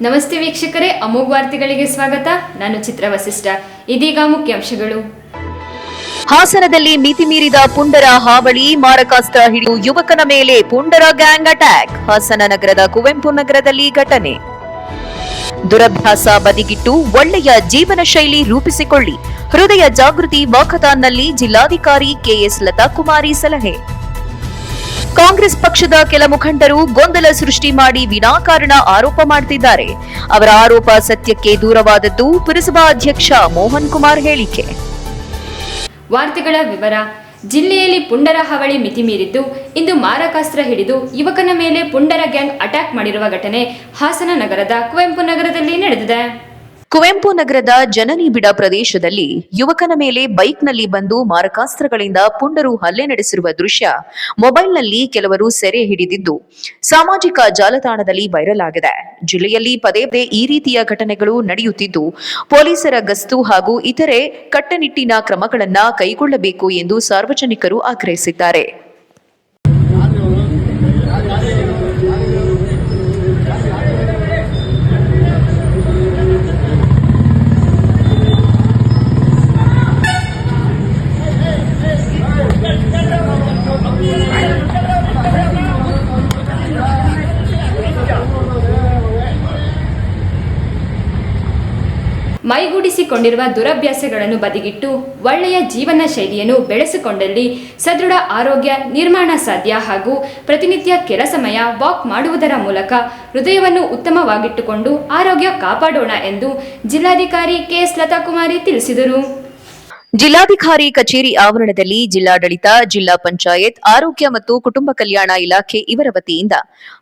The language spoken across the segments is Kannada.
ನಮಸ್ತೆ ವೀಕ್ಷಕರೇ, ಅಮೋಘ ವಾರ್ತೆಗಳಿಗೆ ಸ್ವಾಗತ. ನಾನು ಚಿತ್ರ ವಸಿಷ್ಠ. ಇದೀಗ ಮುಖ್ಯಾಂಶಗಳು. ಹಾಸನದಲ್ಲಿ ಮಿತಿ ಮೀರಿದ ಪುಂಡರ ಹಾವಳಿ ಮಾರಕಾಸ್ತ್ರ ಹಿಡಿದು ಯುವಕನ ಮೇಲೆ ಪುಂಡರ ಗ್ಯಾಂಗ್ ಅಟ್ಯಾಕ್. ಹಾಸನ ನಗರದ ಕುವೆಂಪು ನಗರದಲ್ಲಿ ಘಟನೆ. ದುರಭ್ಯಾಸ ಬದಿಗಿಟ್ಟು ಒಳ್ಳೆಯ ಜೀವನ ಶೈಲಿ ರೂಪಿಸಿಕೊಳ್ಳಿ. ಹೃದಯ ಜಾಗೃತಿ ವಾಕಥಾನ್ನಲ್ಲಿ ಜಿಲ್ಲಾಧಿಕಾರಿ ಕೆಎಸ್ ಲತಾಕುಮಾರಿ ಸಲಹೆ. ಕಾಂಗ್ರೆಸ್ ಪಕ್ಷದ ಕೆಲ ಮುಖಂಡರು ಗೊಂದಲ ಸೃಷ್ಟಿ ಮಾಡಿ ವಿನಾಕಾರಣ ಆರೋಪ ಮಾಡುತ್ತಿದ್ದಾರೆ ಅವರ ಆರೋಪ ಸತ್ಯಕ್ಕೆ ದೂರವಾದದ್ದು ಪುರಸಭಾ ಅಧ್ಯಕ್ಷ ಮೋಹನ್ ಕುಮಾರ್ ಹೇಳಿಕೆ. ವಾರ್ತೆಗಳ ವಿವರ. ಜಿಲ್ಲೆಯಲ್ಲಿ ಪುಂಡರ ಹಾವಳಿ ಮಿತಿ ಮೀರಿದ್ದು, ಇಂದು ಮಾರಕಾಸ್ತ್ರ ಹಿಡಿದು ಯುವಕನ ಮೇಲೆ ಪುಂಡರ ಗ್ಯಾಂಗ್ ಅಟ್ಯಾಕ್ ಮಾಡಿರುವ ಘಟನೆ ಹಾಸನ ನಗರದ ಕುವೆಂಪು ನಗರದಲ್ಲಿ ನಡೆದಿದೆ. ಕುವೆಂಪು ನಗರದ ಜನನಿಬಿಡ ಪ್ರದೇಶದಲ್ಲಿ ಯುವಕನ ಮೇಲೆ ಬೈಕ್ನಲ್ಲಿ ಬಂದು ಮಾರಕಾಸ್ತ್ರಗಳಿಂದ ಪುಂಡರು ಹಲ್ಲೆ ನಡೆಸಿರುವ ದೃಶ್ಯ ಮೊಬೈಲ್ನಲ್ಲಿ ಕೆಲವರು ಸೆರೆ ಹಿಡಿದಿದ್ದು, ಸಾಮಾಜಿಕ ಜಾಲತಾಣದಲ್ಲಿ ವೈರಲ್ ಆಗಿದೆ. ಜಿಲ್ಲೆಯಲ್ಲಿ ಪದೇ ಪದೇ ಈ ರೀತಿಯ ಘಟನೆಗಳು ನಡೆಯುತ್ತಿದ್ದು, ಪೊಲೀಸರ ಗಸ್ತು ಹಾಗೂ ಇತರೆ ಕಟ್ಟುನಿಟ್ಟಿನ ಕ್ರಮಗಳನ್ನು ಕೈಗೊಳ್ಳಬೇಕು ಎಂದು ಸಾರ್ವಜನಿಕರು ಆಗ್ರಹಿಸಿದ್ದಾರೆ. ಮೈಗೂಡಿಸಿಕೊಂಡಿರುವ ದುರಭ್ಯಾಸಗಳನ್ನು ಬದಿಗಿಟ್ಟು ಒಳ್ಳೆಯ ಜೀವನ ಶೈಲಿಯನ್ನು ಬೆಳೆಸಿಕೊಂಡಲ್ಲಿ ಸದೃಢ ಆರೋಗ್ಯ ನಿರ್ಮಾಣ ಸಾಧ್ಯ ಹಾಗೂ ಪ್ರತಿನಿತ್ಯ ಕೆಲ ಸಮಯ ವಾಕ್ ಮಾಡುವುದರ ಮೂಲಕ ಹೃದಯವನ್ನು ಉತ್ತಮವಾಗಿಟ್ಟುಕೊಂಡು ಆರೋಗ್ಯ ಕಾಪಾಡೋಣ ಎಂದು ಜಿಲ್ಲಾಧಿಕಾರಿ ಕೆಎಸ್ ಲತಾಕುಮಾರಿ ತಿಳಿಸಿದರು. ಜಿಲ್ಲಾಧಿಕಾರಿ ಕಚೇರಿ ಆವರಣದಲ್ಲಿ ಜಿಲ್ಲಾಡಳಿತ, ಜಿಲ್ಲಾ ಪಂಚಾಯತ್, ಆರೋಗ್ಯ ಮತ್ತು ಕುಟುಂಬ ಕಲ್ಯಾಣ ಇಲಾಖೆ ಇವರ ವತಿಯಿಂದ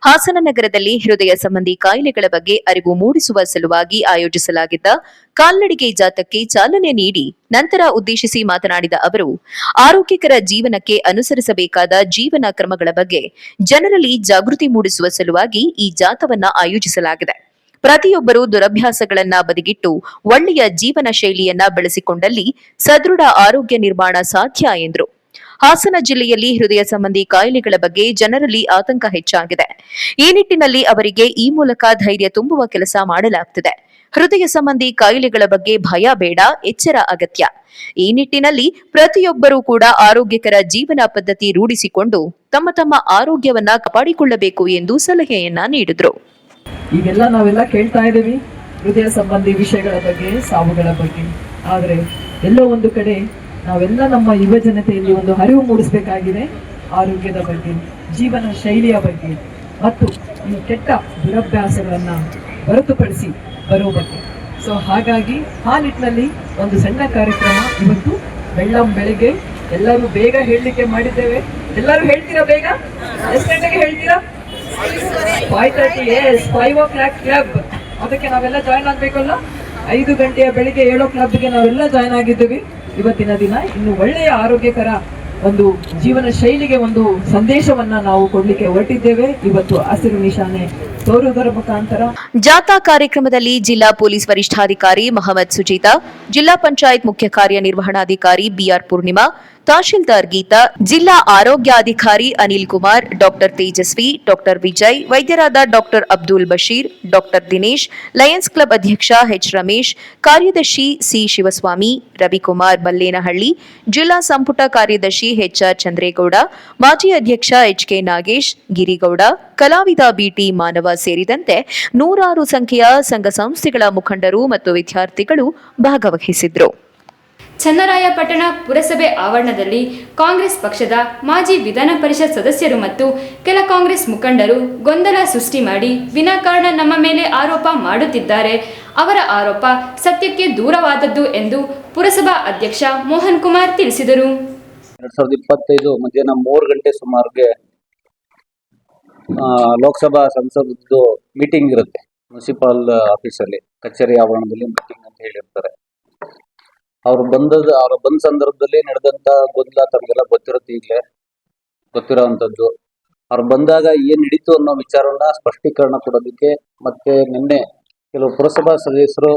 ಹಾಸನ ನಗರದಲ್ಲಿ ಹೃದಯ ಸಂಬಂಧಿ ಕಾಯಿಲೆಗಳ ಬಗ್ಗೆ ಅರಿವು ಮೂಡಿಸುವ ಸಲುವಾಗಿ ಆಯೋಜಿಸಲಾಗಿದ್ದ ಕಾಲ್ನಡಿಗೆ ಜಾಥಾಕ್ಕೆ ಚಾಲನೆ ನೀಡಿ ನಂತರ ಉದ್ದೇಶಿಸಿ ಮಾತನಾಡಿದ ಅವರು, ಆರೋಗ್ಯಕರ ಜೀವನಕ್ಕೆ ಅನುಸರಿಸಬೇಕಾದ ಜೀವನ ಕ್ರಮಗಳ ಬಗ್ಗೆ ಜನರಲ್ಲಿ ಜಾಗೃತಿ ಮೂಡಿಸುವ ಸಲುವಾಗಿ ಈ ಜಾಥವನ್ನ ಆಯೋಜಿಸಲಾಗಿದೆ. ಪ್ರತಿಯೊಬ್ಬರು ದುರಭ್ಯಾಸಗಳನ್ನ ಬದಿಗಿಟ್ಟು ಒಳ್ಳೆಯ ಜೀವನ ಶೈಲಿಯನ್ನ ಬೆಳೆಸಿಕೊಂಡಲ್ಲಿ ಸದೃಢ ಆರೋಗ್ಯ ನಿರ್ಮಾಣ ಸಾಧ್ಯ ಎಂದರು. ಹಾಸನ ಜಿಲ್ಲೆಯಲ್ಲಿ ಹೃದಯ ಸಂಬಂಧಿ ಕಾಯಿಲೆಗಳ ಬಗ್ಗೆ ಜನರಲ್ಲಿ ಆತಂಕ ಹೆಚ್ಚಾಗಿದೆ. ಈ ನಿಟ್ಟಿನಲ್ಲಿ ಅವರಿಗೆ ಈ ಮೂಲಕ ಧೈರ್ಯ ತುಂಬುವ ಕೆಲಸ ಮಾಡಲಾಗುತ್ತಿದೆ ಹೃದಯ ಸಂಬಂಧಿ ಕಾಯಿಲೆಗಳ ಬಗ್ಗೆ ಭಯ ಬೇಡ, ಎಚ್ಚರ ಅಗತ್ಯ. ಈ ನಿಟ್ಟಿನಲ್ಲಿ ಪ್ರತಿಯೊಬ್ಬರೂ ಕೂಡ ಆರೋಗ್ಯಕರ ಜೀವನ ಪದ್ಧತಿ ರೂಢಿಸಿಕೊಂಡು ತಮ್ಮ ತಮ್ಮ ಆರೋಗ್ಯವನ್ನ ಕಾಪಾಡಿಕೊಳ್ಳಬೇಕು ಎಂದು ಸಲಹೆಯನ್ನ ನೀಡಿದ್ರು. ಈಗೆಲ್ಲ ನಾವೆಲ್ಲ ಕೇಳ್ತಾ ಇದ್ದೀವಿ ಹೃದಯ ಸಂಬಂಧಿ ವಿಷಯಗಳ ಬಗ್ಗೆ, ಸಾವುಗಳ ಬಗ್ಗೆ. ಆದರೆ ಎಲ್ಲೋ ಒಂದು ಕಡೆ ನಾವೆಲ್ಲ ನಮ್ಮ ಯುವ ಜನತೆಯಲ್ಲಿ ಒಂದು ಅರಿವು ಮೂಡಿಸಬೇಕಾಗಿದೆ ಆರೋಗ್ಯದ ಬಗ್ಗೆ, ಜೀವನ ಶೈಲಿಯ ಬಗ್ಗೆ ಮತ್ತು ಈ ಕೆಟ್ಟ ದುರಭ್ಯಾಸಗಳನ್ನು ಹೊರತುಪಡಿಸಿ ಬರೋ ಬಗ್ಗೆ. ಸೊ ಹಾಗಾಗಿ ಆ ನಿಟ್ಟಿನಲ್ಲಿ ಒಂದು ಸಣ್ಣ ಕಾರ್ಯಕ್ರಮ ಇವತ್ತು ಬೆಳ್ಳಂ ಬೆಳಿಗ್ಗೆ ಎಲ್ಲರೂ ಬೇಗ ಹೇಳಲಿಕ್ಕೆ ಮಾಡಿದ್ದೇವೆ. ಎಲ್ಲರೂ ಹೇಳ್ತೀರಾ ಬೇಗ? ಎಷ್ಟು ಗಂಟೆಗೆ ಹೇಳ್ತೀರಾ? Five thirty yes five o'clock club ಅದಕ್ಕೆ ನಾವೆಲ್ಲ ಜಾಯ್ನ್ ಆಗ್ಬೇಕಲ್ಲ? ಐದು ಗಂಟೆಯ ಬೆಳಿಗ್ಗೆ ಏಳೋ ಕ್ಲಬ್ಗೆ ನಾವೆಲ್ಲ ಜಾಯ್ನ್ ಆಗಿದ್ದೀವಿ. ಇವತ್ತಿನ ದಿನ ಇನ್ನು ಒಳ್ಳೆಯ ಆರೋಗ್ಯಕರ ಒಂದು ಜೀವನ ಶೈಲಿಗೆ ಒಂದು ಸಂದೇಶವನ್ನ ನಾವು ಕೊಡ್ಲಿಕ್ಕೆ ಹೊರಟಿದ್ದೇವೆ. ಇವತ್ತು ಹಸಿರು ನಿಶಾನೆ ತೋರುವುದರ ಮುಖಾಂತರ. ಜಾಥಾ ಕಾರ್ಯಕ್ರಮದಲ್ಲಿ ಜಿಲ್ಲಾ ಪೊಲೀಸ್ ವರಿಷ್ಠಾಧಿಕಾರಿ ಮಹಮ್ಮದ್ ಸುಜೀತಾ ಜಿಲ್ಲಾ ಪಂಚಾಯತ್ ಮುಖ್ಯ ಕಾರ್ಯನಿರ್ವಹಣಾಧಿಕಾರಿ ಬಿಆರ್ ಪೂರ್ಣಿಮಾ ತಹಶೀಲ್ದಾರ್ ಗೀತಾ, ಜಿಲ್ಲಾ ಆರೋಗ್ಯಾಧಿಕಾರಿ Anil Kumar, doctor Tejaswi, doctor Vijay, ವೈದ್ಯರಾದ doctor Abdul Basheer, doctor Dinesh, Lions Club ಅಧ್ಯಕ್ಷ ಎಚ್ ರಮೇಶ್, ಕಾರ್ಯದರ್ಶಿ ಸಿ ಶಿವಸ್ವಾಮಿ, ರವಿಕುಮಾರ್ ಮಲ್ಲೇನಹಳ್ಳಿ, ಜಿಲ್ಲಾ ಸಂಪುಟ ಕಾರ್ಯದರ್ಶಿ ಎಚ್ಆರ್ ಚಂದ್ರೇಗೌಡ, ಮಾಜಿ ಅಧ್ಯಕ್ಷ ಎಚ್ ಕೆ ನಾಗೇಶ್, ಗಿರಿಗೌಡ, ಕಲಾವಿದ ಬಿಟಿ ಮಾನವ ಸೇರಿದಂತೆ ನೂರಾರು ಸಂಖ್ಯೆಯ ಸಂಘ ಸಂಸ್ಥೆಗಳ ಮುಖಂಡರು ಮತ್ತು ವಿದ್ಯಾರ್ಥಿಗಳು ಭಾಗವಹಿಸಿದ್ರು. ಚನ್ನರಾಯಪಟ್ಟಣ ಪುರಸಭೆ ಆವರಣದಲ್ಲಿ ಕಾಂಗ್ರೆಸ್ ಪಕ್ಷದ ಮಾಜಿ ವಿಧಾನ ಪರಿಷತ್ ಸದಸ್ಯರು ಮತ್ತು ಕೆಲ ಕಾಂಗ್ರೆಸ್ ಮುಖಂಡರು ಗೊಂದಲ ಸೃಷ್ಟಿ ಮಾಡಿ ವಿನಾಕಾರಣ ನಮ್ಮ ಮೇಲೆ ಆರೋಪ ಮಾಡುತ್ತಿದ್ದಾರೆ. ಅವರ ಆರೋಪ ಸತ್ಯಕ್ಕೆ ದೂರವಾದದ್ದು ಎಂದು ಪುರಸಭಾ ಅಧ್ಯಕ್ಷ ಮೋಹನ್ ಕುಮಾರ್ ತಿಳಿಸಿದರು. ಎರಡ್ ಸಾವಿರದ ಇಪ್ಪತ್ತೈದು ಮಧ್ಯಾಹ್ನ ಮೂರು ಗಂಟೆ ಸುಮಾರಿಗೆ ಲೋಕಸಭಾ ಸಂಸದದ್ದು ಮೀಟಿಂಗ್ ಇರುತ್ತೆ, ಮುನ್ಸಿಪಾಲ್ ಆಫೀಸಲ್ಲಿ ಕಚೇರಿ ಆವರಣದಲ್ಲಿ ಮೀಟಿಂಗ್ ಅಂತ ಹೇಳಿರ್ತಾರೆ. ಅವ್ರು ಬಂದದ ಅವ್ರು ಬಂದ ಸಂದರ್ಭದಲ್ಲಿ ನಡೆದಂತ ಗೊಂದಲ ತಮಗೆಲ್ಲ ಗೊತ್ತಿರುತ್ತೆ ಈಗಲೇ. ಗೊತ್ತಿರೋವಂಥದ್ದು. ಅವ್ರು ಬಂದಾಗ ಏನ್ ನಡೀತು ಅನ್ನೋ ವಿಚಾರವನ್ನ ಸ್ಪಷ್ಟೀಕರಣ ಕೊಡೋದಕ್ಕೆ ಮತ್ತೆ ನಿನ್ನೆ ಕೆಲವು ಪುರಸಭಾ ಸದಸ್ಯರು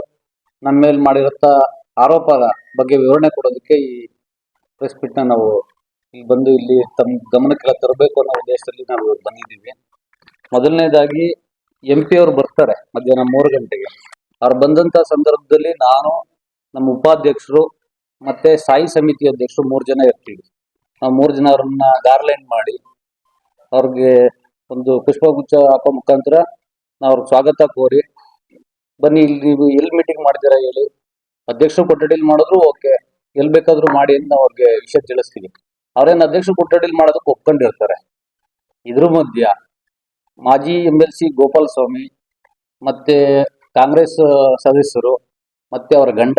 ನಮ್ಮ ಮೇಲೆ ಮಾಡಿರುತ್ತ ಆರೋಪದ ಬಗ್ಗೆ ವಿವರಣೆ ಕೊಡೋದಕ್ಕೆ ಈ ಪ್ರೆಸ್ನ ನಾವು ಇಲ್ಲಿ ಬಂದು ಇಲ್ಲಿ ತಮ್ಮ ಗಮನಕ್ಕೆಲ್ಲ ತರಬೇಕು ಅನ್ನೋ ಉದ್ದೇಶದಲ್ಲಿ ನಾವು ಬಂದಿದ್ದೀವಿ. ಮೊದಲನೇದಾಗಿ ಎಂ ಪಿ ಅವರು ಬರ್ತಾರೆ ಮಧ್ಯಾಹ್ನ ಮೂರು ಗಂಟೆಗೆ. ಅವ್ರು ಬಂದಂತ ಸಂದರ್ಭದಲ್ಲಿ ನಾನು ನಮ್ಮ ಉಪಾಧ್ಯಕ್ಷರು ಮತ್ತೆ ಸ್ಥಾಯಿ ಸಮಿತಿ ಅಧ್ಯಕ್ಷರು ಮೂರು ಜನ ಇರ್ತೀವಿ. ನಾವು ಮೂರು ಜನ ಅವ್ರನ್ನ ಗಾರ್ಲೈನ್ ಮಾಡಿ ಅವ್ರಿಗೆ ಒಂದು ಪುಷ್ಪಗುಚ್ಛ ಹಾಕೋ ಮುಖಾಂತರ ನಾವು ಅವ್ರಿಗೆ ಸ್ವಾಗತ ಕೋರಿ, ಬನ್ನಿ ಇಲ್ಲಿ ನೀವು ಎಲ್ಲಿ ಮೀಟಿಂಗ್ ಮಾಡ್ತೀರಾ ಹೇಳಿ. ಅಧ್ಯಕ್ಷರು ಕೊಠಡಿಲಿ ಮಾಡಿದ್ರು ಓಕೆ, ಎಲ್ಲಿ ಬೇಕಾದ್ರೂ ಮಾಡಿ ಅಂತ ನಾವು ಅವ್ರಿಗೆ ವಿಷಯ ತಿಳಿಸ್ತೀವಿ. ಅವ್ರೇನು ಅಧ್ಯಕ್ಷರು ಕೊಠಡಿಲಿ ಮಾಡೋದಕ್ಕೆ ಒಪ್ಕೊಂಡಿರ್ತಾರೆ. ಇದ್ರ ಮಧ್ಯ ಮಾಜಿ M L C Gopal Swamy ಮತ್ತೆ ಕಾಂಗ್ರೆಸ್ ಸದಸ್ಯರು ಮತ್ತೆ ಅವರ ಗಂಡ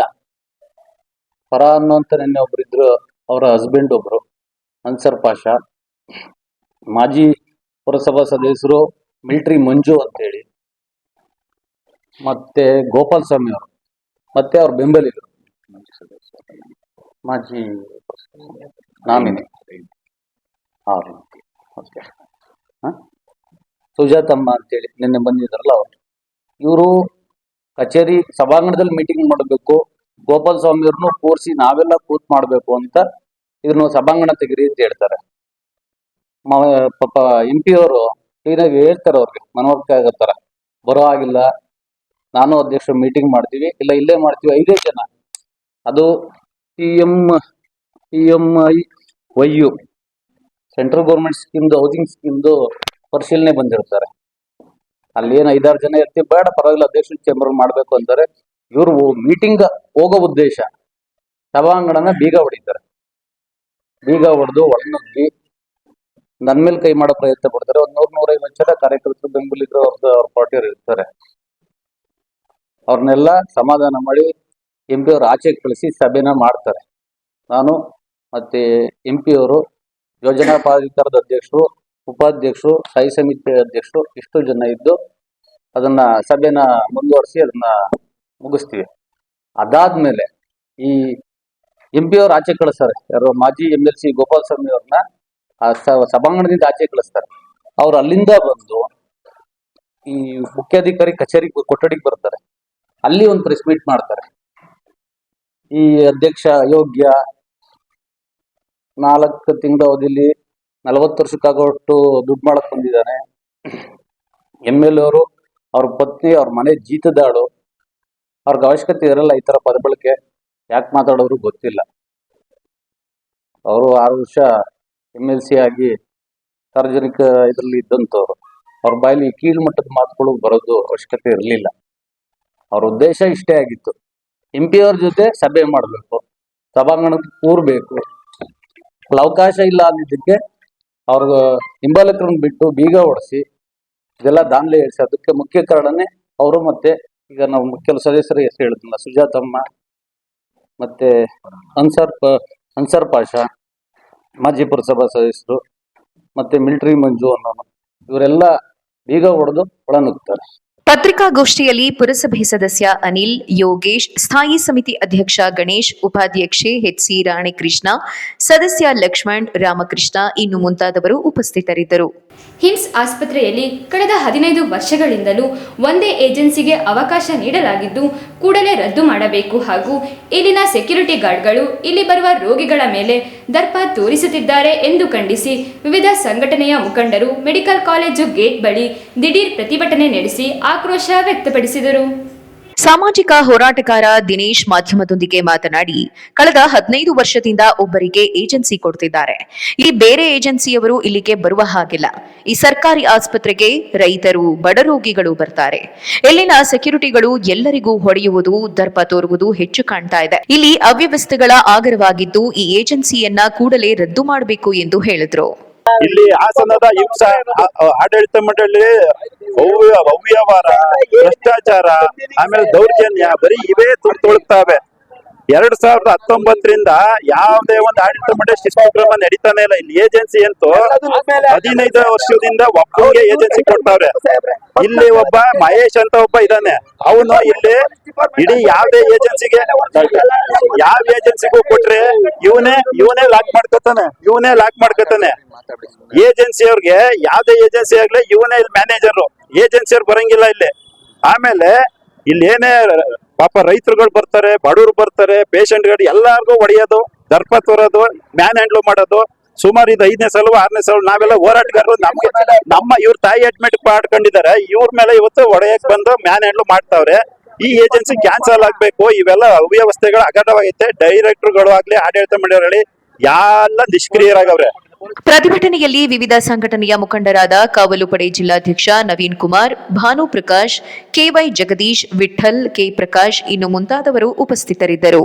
ಫರಾ ಅನ್ನುವಂತ ನಿನ್ನೆ ಒಬ್ರು ಇದ್ರು, ಅವರ ಹಸ್ಬೆಂಡ್ ಒಬ್ರು, ಅನ್ಸರ್ ಪಾಷಾ. ಮಾಜಿ ಪುರಸಭಾ ಸದಸ್ಯರು ಮಿಲಿಟರಿ ಮಂಜು ಅಂತೇಳಿ ಮತ್ತೆ ಗೋಪಾಲ್ ಸ್ವಾಮಿ ಅವರು, ಮತ್ತೆ ಅವ್ರ ಬೆಂಬಲಿಗರು. ಮಾಜಿ ನಾಮಿನಿ. ಸುಜಾತ ಸುಜಾತಮ್ಮ ಅಂತೇಳಿ ನಿನ್ನೆ ಬಂದಿದ್ರಲ್ಲ ಅವರು. ಇವರು ಕಚೇರಿ ಸಭಾಂಗಣದಲ್ಲಿ ಮೀಟಿಂಗ್ ಮಾಡಬೇಕು ಗೋಪಾಲ್ ಸ್ವಾಮಿ ಅವ್ರನ್ನು ಕೂರಿಸಿ ನಾವೆಲ್ಲ ಕೂತ್ ಮಾಡಬೇಕು ಅಂತ ಇದನ್ನು ಸಭಾಂಗಣ ತೆಗಿರಿ ಅಂತ ಹೇಳ್ತಾರೆ. ಪಾಪ ಎಂ ಪಿ ಅವರು ಕ್ಲೀನಾಗಿ ಹೇಳ್ತಾರೆ ಅವ್ರಿಗೆ, ಮನವರಿಕೆ ಆಗತ್ತಾರ. ಬರೋ ಆಗಿಲ್ಲ ನಾನು ಅಧ್ಯಕ್ಷರು ಮೀಟಿಂಗ್ ಮಾಡ್ತೀವಿ, ಇಲ್ಲ ಇಲ್ಲೇ ಮಾಡ್ತೀವಿ, ಐದೇ ಜನ. ಅದು P M P M I Y U central government ಸ್ಕೀಮ್ದು housing ಸ್ಕೀಮ್ದು ಪರಿಶೀಲನೆ ಬಂದಿರ್ತಾರೆ. ಅಲ್ಲಿ ಏನು ಐದಾರು ಜನ ಇರ್ತೀವಿ, ಬೇಡ ಪರವಾಗಿಲ್ಲ ಅಧ್ಯಕ್ಷ ಚೇಂಬರ್ ಮಾಡಬೇಕು ಅಂತಾರೆ ಇವರು ಮೀಟಿಂಗ್ ಹೋಗೋ ಉದ್ದೇಶ. ಸಭಾಂಗಣನ ಬೀಗ ಹೊಡಿತಾರೆ. ಬೀಗ ಹೊಡೆದು ಒಳನುಗ್ಗಿ ನನ್ನ ಮೇಲೆ ಕೈ ಮಾಡೋ ಪ್ರಯತ್ನ ಪಡ್ತಾರೆ. ಒಂದ್ ನೂರ್ ನೂರೈವತ್ತು ಜನ ಕಾರ್ಯಕರ್ತರು ಬೆಂಬಲಿಗರು ಅವ್ರದ್ದು ಅವ್ರ ಪಾರ್ಟಿಯವ್ರು ಇರ್ತಾರೆ. ಅವ್ರನ್ನೆಲ್ಲ ಸಮಾಧಾನ ಮಾಡಿ ಎಂ ಪಿ ಅವ್ರು ಆಚೆಗೆ ಕಳಿಸಿ ಸಭೆನ ಮಾಡ್ತಾರೆ. ನಾನು ಮತ್ತೆ ಎಂ ಪಿ ಅವರು, ಯೋಜನಾ ಪ್ರಾಧಿಕಾರದ ಅಧ್ಯಕ್ಷರು, ಉಪಾಧ್ಯಕ್ಷರು, ಸ್ಥಾಯಿ ಸಮಿತಿ ಅಧ್ಯಕ್ಷರು ಇಷ್ಟು ಜನ ಇದ್ದು ಅದನ್ನ ಸಭೆನ ಮುಂದುವರಿಸಿ ಅದನ್ನ ಮುಗಿಸ್ತೀವಿ. ಅದಾದ್ಮೇಲೆ ಈ ಎಂ ಪಿ ಅವ್ರು ಆಚೆ ಕಳಿಸ್ತಾರೆ. ಯಾರು ಮಾಜಿ M L C Gopala Swamy ಅವ್ರನ್ನ ಸಭಾಂಗಣದಿಂದ ಆಚೆ ಕಳಿಸ್ತಾರೆ. ಅವ್ರು ಅಲ್ಲಿಂದ ಬಂದು ಈ ಮುಖ್ಯಾಧಿಕಾರಿ ಕಚೇರಿ ಕೊಠಡಿಗೆ ಬರ್ತಾರೆ. ಅಲ್ಲಿ ಒಂದು ಪ್ರೆಸ್ ಮೀಟ್ ಮಾಡ್ತಾರೆ. ಈ ಅಧ್ಯಕ್ಷ ಯೋಗ್ಯ ನಾಲ್ಕು ತಿಂಗಳ ಅವಧಿಲಿ ನಲವತ್ತು ವರ್ಷಕ್ಕಾಗೋಷ್ಟು ದುಡ್ಡು ಮಾಡಕ್ ಬಂದಿದ್ದಾನೆ. ಎಂ ಎಲ್ ಅವರು, ಅವ್ರ ಪತ್ನಿ, ಅವ್ರ ಮನೆ ಜೀತದಾಳು. ಅವ್ರಿಗೆ ಅವಶ್ಯಕತೆ ಇರಲ್ಲ ಈ ಥರ ಪದಬಳಕೆ ಯಾಕೆ ಮಾತಾಡೋರು ಗೊತ್ತಿಲ್ಲ. ಅವರು ಆರು ವರ್ಷ ಎಂ ಎಲ್ ಸಿ ಆಗಿ ಸಾರ್ವಜನಿಕ ಇದರಲ್ಲಿ ಇದ್ದಂಥವ್ರು. ಅವ್ರ ಬಾಯಲ್ಲಿ ಕೀಳು ಮಟ್ಟದ ಮಾತುಗಳು ಬರೋದು ಅವಶ್ಯಕತೆ ಇರಲಿಲ್ಲ. ಅವ್ರ ಉದ್ದೇಶ ಇಷ್ಟೇ ಆಗಿತ್ತು. ಎಂ ಪಿ ಅವ್ರ ಜೊತೆ ಸಭೆ ಮಾಡಬೇಕು. ಸಭಾಂಗಣಕ್ಕೆ ಕೂರ್ಬೇಕು. ಅವಕಾಶ ಇಲ್ಲ ಅಂದಿದ್ದಕ್ಕೆ ಅವ್ರ ಹಿಂಬಾಲಕರನ್ನ ಬಿಟ್ಟು ಬೀಗ ಹೊಡೆಸಿ, ಇದೆಲ್ಲ ದಾಂಧಲೆ ಏರಿಸಿ, ಅದಕ್ಕೆ ಮುಖ್ಯ ಕಾರಣನೇ ಅವರು ಮತ್ತೆ ಈಗ ನಾವು ಕೆಲವು ಸದಸ್ಯರಿಗೆ ಹೆಸರು ಹೇಳಿದ್ನಲ್ಲ ಸುಜಾತಮ್ಮ ಮತ್ತೆ ಅನ್ಸರ್ ಪ, ಅನ್ಸರ್ ಪಾಷಾ, ಮಾಜಿ ಪುರಸಭಾ ಸದಸ್ಯರು, ಮತ್ತೆ ಮಿಲಿಟರಿ ಮಂಜು ಅನ್ನೋನು, ಇವರೆಲ್ಲ ಬೀಗ ಹೊಡೆದು ಒಳನುಗ್ತಾರೆ. ಪತ್ರಿಕಾಗೋಷ್ಠಿಯಲ್ಲಿ ಪುರಸಭೆ ಸದಸ್ಯ ಅನಿಲ್, ಯೋಗೇಶ್, ಸ್ಥಾಯಿ ಸಮಿತಿ ಅಧ್ಯಕ್ಷ ಗಣೇಶ್, ಉಪಾಧ್ಯಕ್ಷೆ ಎಚ್ಸಿ ರಾಣಿಕೃಷ್ಣ, ಸದಸ್ಯ ಲಕ್ಷ್ಮಣ್, ರಾಮಕೃಷ್ಣ ಇನ್ನು ಮುಂತಾದವರು ಉಪಸ್ಥಿತರಿದ್ದರು. ಹಿಮ್ಸ್ ಆಸ್ಪತ್ರೆಯಲ್ಲಿ ಕಳೆದ ಹದಿನೈದು ವರ್ಷಗಳಿಂದಲೂ ಒಂದೇ ಏಜೆನ್ಸಿಗೆ ಅವಕಾಶ ನೀಡಲಾಗಿದ್ದು, ಕೂಡಲೇ ರದ್ದು ಮಾಡಬೇಕು ಹಾಗೂ ಇಲ್ಲಿನ ಸೆಕ್ಯೂರಿಟಿ ಗಾರ್ಡ್ಗಳು ಇಲ್ಲಿ ಬರುವ ರೋಗಿಗಳ ಮೇಲೆ ದರ್ಪ ತೋರಿಸುತ್ತಿದ್ದಾರೆ ಎಂದು ಖಂಡಿಸಿ ವಿವಿಧ ಸಂಘಟನೆಯ ಮುಖಂಡರು ಮೆಡಿಕಲ್ ಕಾಲೇಜು ಗೇಟ್ ಬಳಿ ದಿಢೀರ್ ಪ್ರತಿಭಟನೆ ನಡೆಸಿ ಆಕ್ರೋಶ ವ್ಯಕ್ತಪಡಿಸಿದರು. ಸಾಮಾಜಿಕ ಹೋರಾಟಗಾರ ದಿನೇಶ್ ಮಾಧ್ಯಮದೊಂದಿಗೆ ಮಾತನಾಡಿ, ಕಳೆದ ಹದಿನೈದು ವರ್ಷದಿಂದ ಒಬ್ಬರಿಗೆ ಏಜೆನ್ಸಿ ಕೊಡ್ತಿದ್ದಾರೆ. ಈ ಬೇರೆ ಏಜೆನ್ಸಿಯವರು ಇಲ್ಲಿಗೆ ಬರುವ ಹಾಗಿಲ್ಲ. ಈ ಸರ್ಕಾರಿ ಆಸ್ಪತ್ರೆಗೆ ರೈತರು ಬಡರೋಗಿಗಳು ಬರ್ತಾರೆ. ಇಲ್ಲಿನ ಸೆಕ್ಯೂರಿಟಿಗಳು ಎಲ್ಲರಿಗೂ ಹೊಡೆಯುವುದು, ದರ್ಪ ತೋರುವುದು ಹೆಚ್ಚು ಕಾಣ್ತಾ ಇದೆ. ಇಲ್ಲಿ ಅವ್ಯವಸ್ಥೆಗಳ ಆಗರವಾಗಿದ್ದು ಈ ಏಜೆನ್ಸಿಯನ್ನ ಕೂಡಲೇ ರದ್ದು ಮಾಡಬೇಕು ಎಂದು ಹೇಳಿದ್ರು. ಇಲ್ಲಿ ಹಾಸನದ ಹಿಂಸಾ ಆಡಳಿತ ಮಂಡಳಿ ಅವ್ಯ ಅವ್ಯವಹಾರ ಭ್ರಷ್ಟಾಚಾರ ಆಮೇಲೆ ದೌರ್ಜನ್ಯ ಬರೀ ಇವೇ ತುಳು ತೊಳಗ್ತಾವೆ ಎರಡ್ ಸಾವಿರದ ಹತ್ತೊಂಬತ್ತರಿಂದ ಯಾವುದೇ ಒಂದು ಆಡಳಿತ ಮಂಡಳಿ ಶಿಸ್ತುಕ್ರಮ ನಡೀತಾನೆ ಇಲ್ಲ. ಇಲ್ಲಿ ಏಜೆನ್ಸಿ ಅಂತೂ ಹದಿನೈದು ವರ್ಷದಿಂದ ಒಬ್ಬರಿಗೆ ಏಜೆನ್ಸಿ ಕೊಡ್ತಾವ್ರೆ. ಇಲ್ಲಿ ಒಬ್ಬ ಮಹೇಶ್ ಅಂತ ಒಬ್ಬ ಇದಾನೆ. ಅವನು ಇಲ್ಲಿ ಇಡೀ ಯಾವ್ದೇ ಏಜೆನ್ಸಿಗೆ ಯಾವ ಏಜೆನ್ಸಿಗೂ ಕೊಟ್ರೆ ಇವನೇ ಇವನೇ ಲಾಕ್ ಮಾಡ್ಕೊತಾನೆ, ಇವನೇ ಲಾಕ್ ಮಾಡ್ಕೊತಾನೆ. ಏಜೆನ್ಸಿ ಅವ್ರಿಗೆ ಯಾವ್ದೇ ಏಜೆನ್ಸಿ ಆಗ್ಲಿ ಇವನೇ ಇಲ್ಲಿ ಮ್ಯಾನೇಜರ್. ಏಜೆನ್ಸಿ ಅವ್ರು ಬರಂಗಿಲ್ಲ ಇಲ್ಲಿ. ಆಮೇಲೆ ಇಲ್ಲಿ ಏನೇ ಪಾಪ ರೈತರುಗಳು ಬರ್ತಾರೆ, ಬಡವರು ಬರ್ತಾರೆ ಪೇಷಂಟ್ಗಳು ಎಲ್ಲಾರ್ಗೂ ಹೊಡೆಯೋದು, ದರ್ಪ ತೋರೋದು ಮ್ಯಾನ್ ಹ್ಯಾಂಡ್ಲ್ ಮಾಡೋದು. ಸುಮಾರು ಇದು ಐದನೇ ಸಲ ಆರನೇ ಸಲ ನಾವೆಲ್ಲ ಹೋರಾಟಗಾರರು, ನಮ್ಗೆ ನಮ್ಮ ಇವ್ರ ತಾಯಿ ಅಡ್ಮಿಟ್ ಮಾಡ್ಕೊಂಡಿದ್ದಾರೆ, ಇವ್ರ ಮೇಲೆ ಇವತ್ತು ಒಡೆಯಕ್ ಬಂದು ಮ್ಯಾನ್ ಹ್ಯಾಂಡ್ಲ್ ಮಾಡ್ತಾವ್ರೆ. ಈ ಏಜೆನ್ಸಿ ಕ್ಯಾನ್ಸಲ್ ಆಗ್ಬೇಕು, ಇವೆಲ್ಲ ಅವ್ಯವಸ್ಥೆಗಳು ಅಗಾಧವಾಗೈತೆ ಡೈರೆಕ್ಟರ್ಗಳು ಆಗ್ಲಿ, ಆಡಳಿತ ಮಂಡಳಿ ಎಲ್ಲ ನಿಷ್ಕ್ರಿಯರಾಗವ್ರೆ. ಪ್ರತಿಭಟನೆಯಲ್ಲಿ ವಿವಿಧ ಸಂಘಟನೆಯ ಮುಖಂಡರಾದ ಕಾವಲು ಪಡೆ ಜಿಲ್ಲಾಧ್ಯಕ್ಷ ನವೀನ್ ಕುಮಾರ್, ಭಾನು ಪ್ರಕಾಶ್, ಕೆವೈ ಜಗದೀಶ್ ವಿಠಲ್ ಕೆ ಪ್ರಕಾಶ್ ಇನ್ನು ಮುಂತಾದವರು ಉಪಸ್ಥಿತರಿದ್ದರು.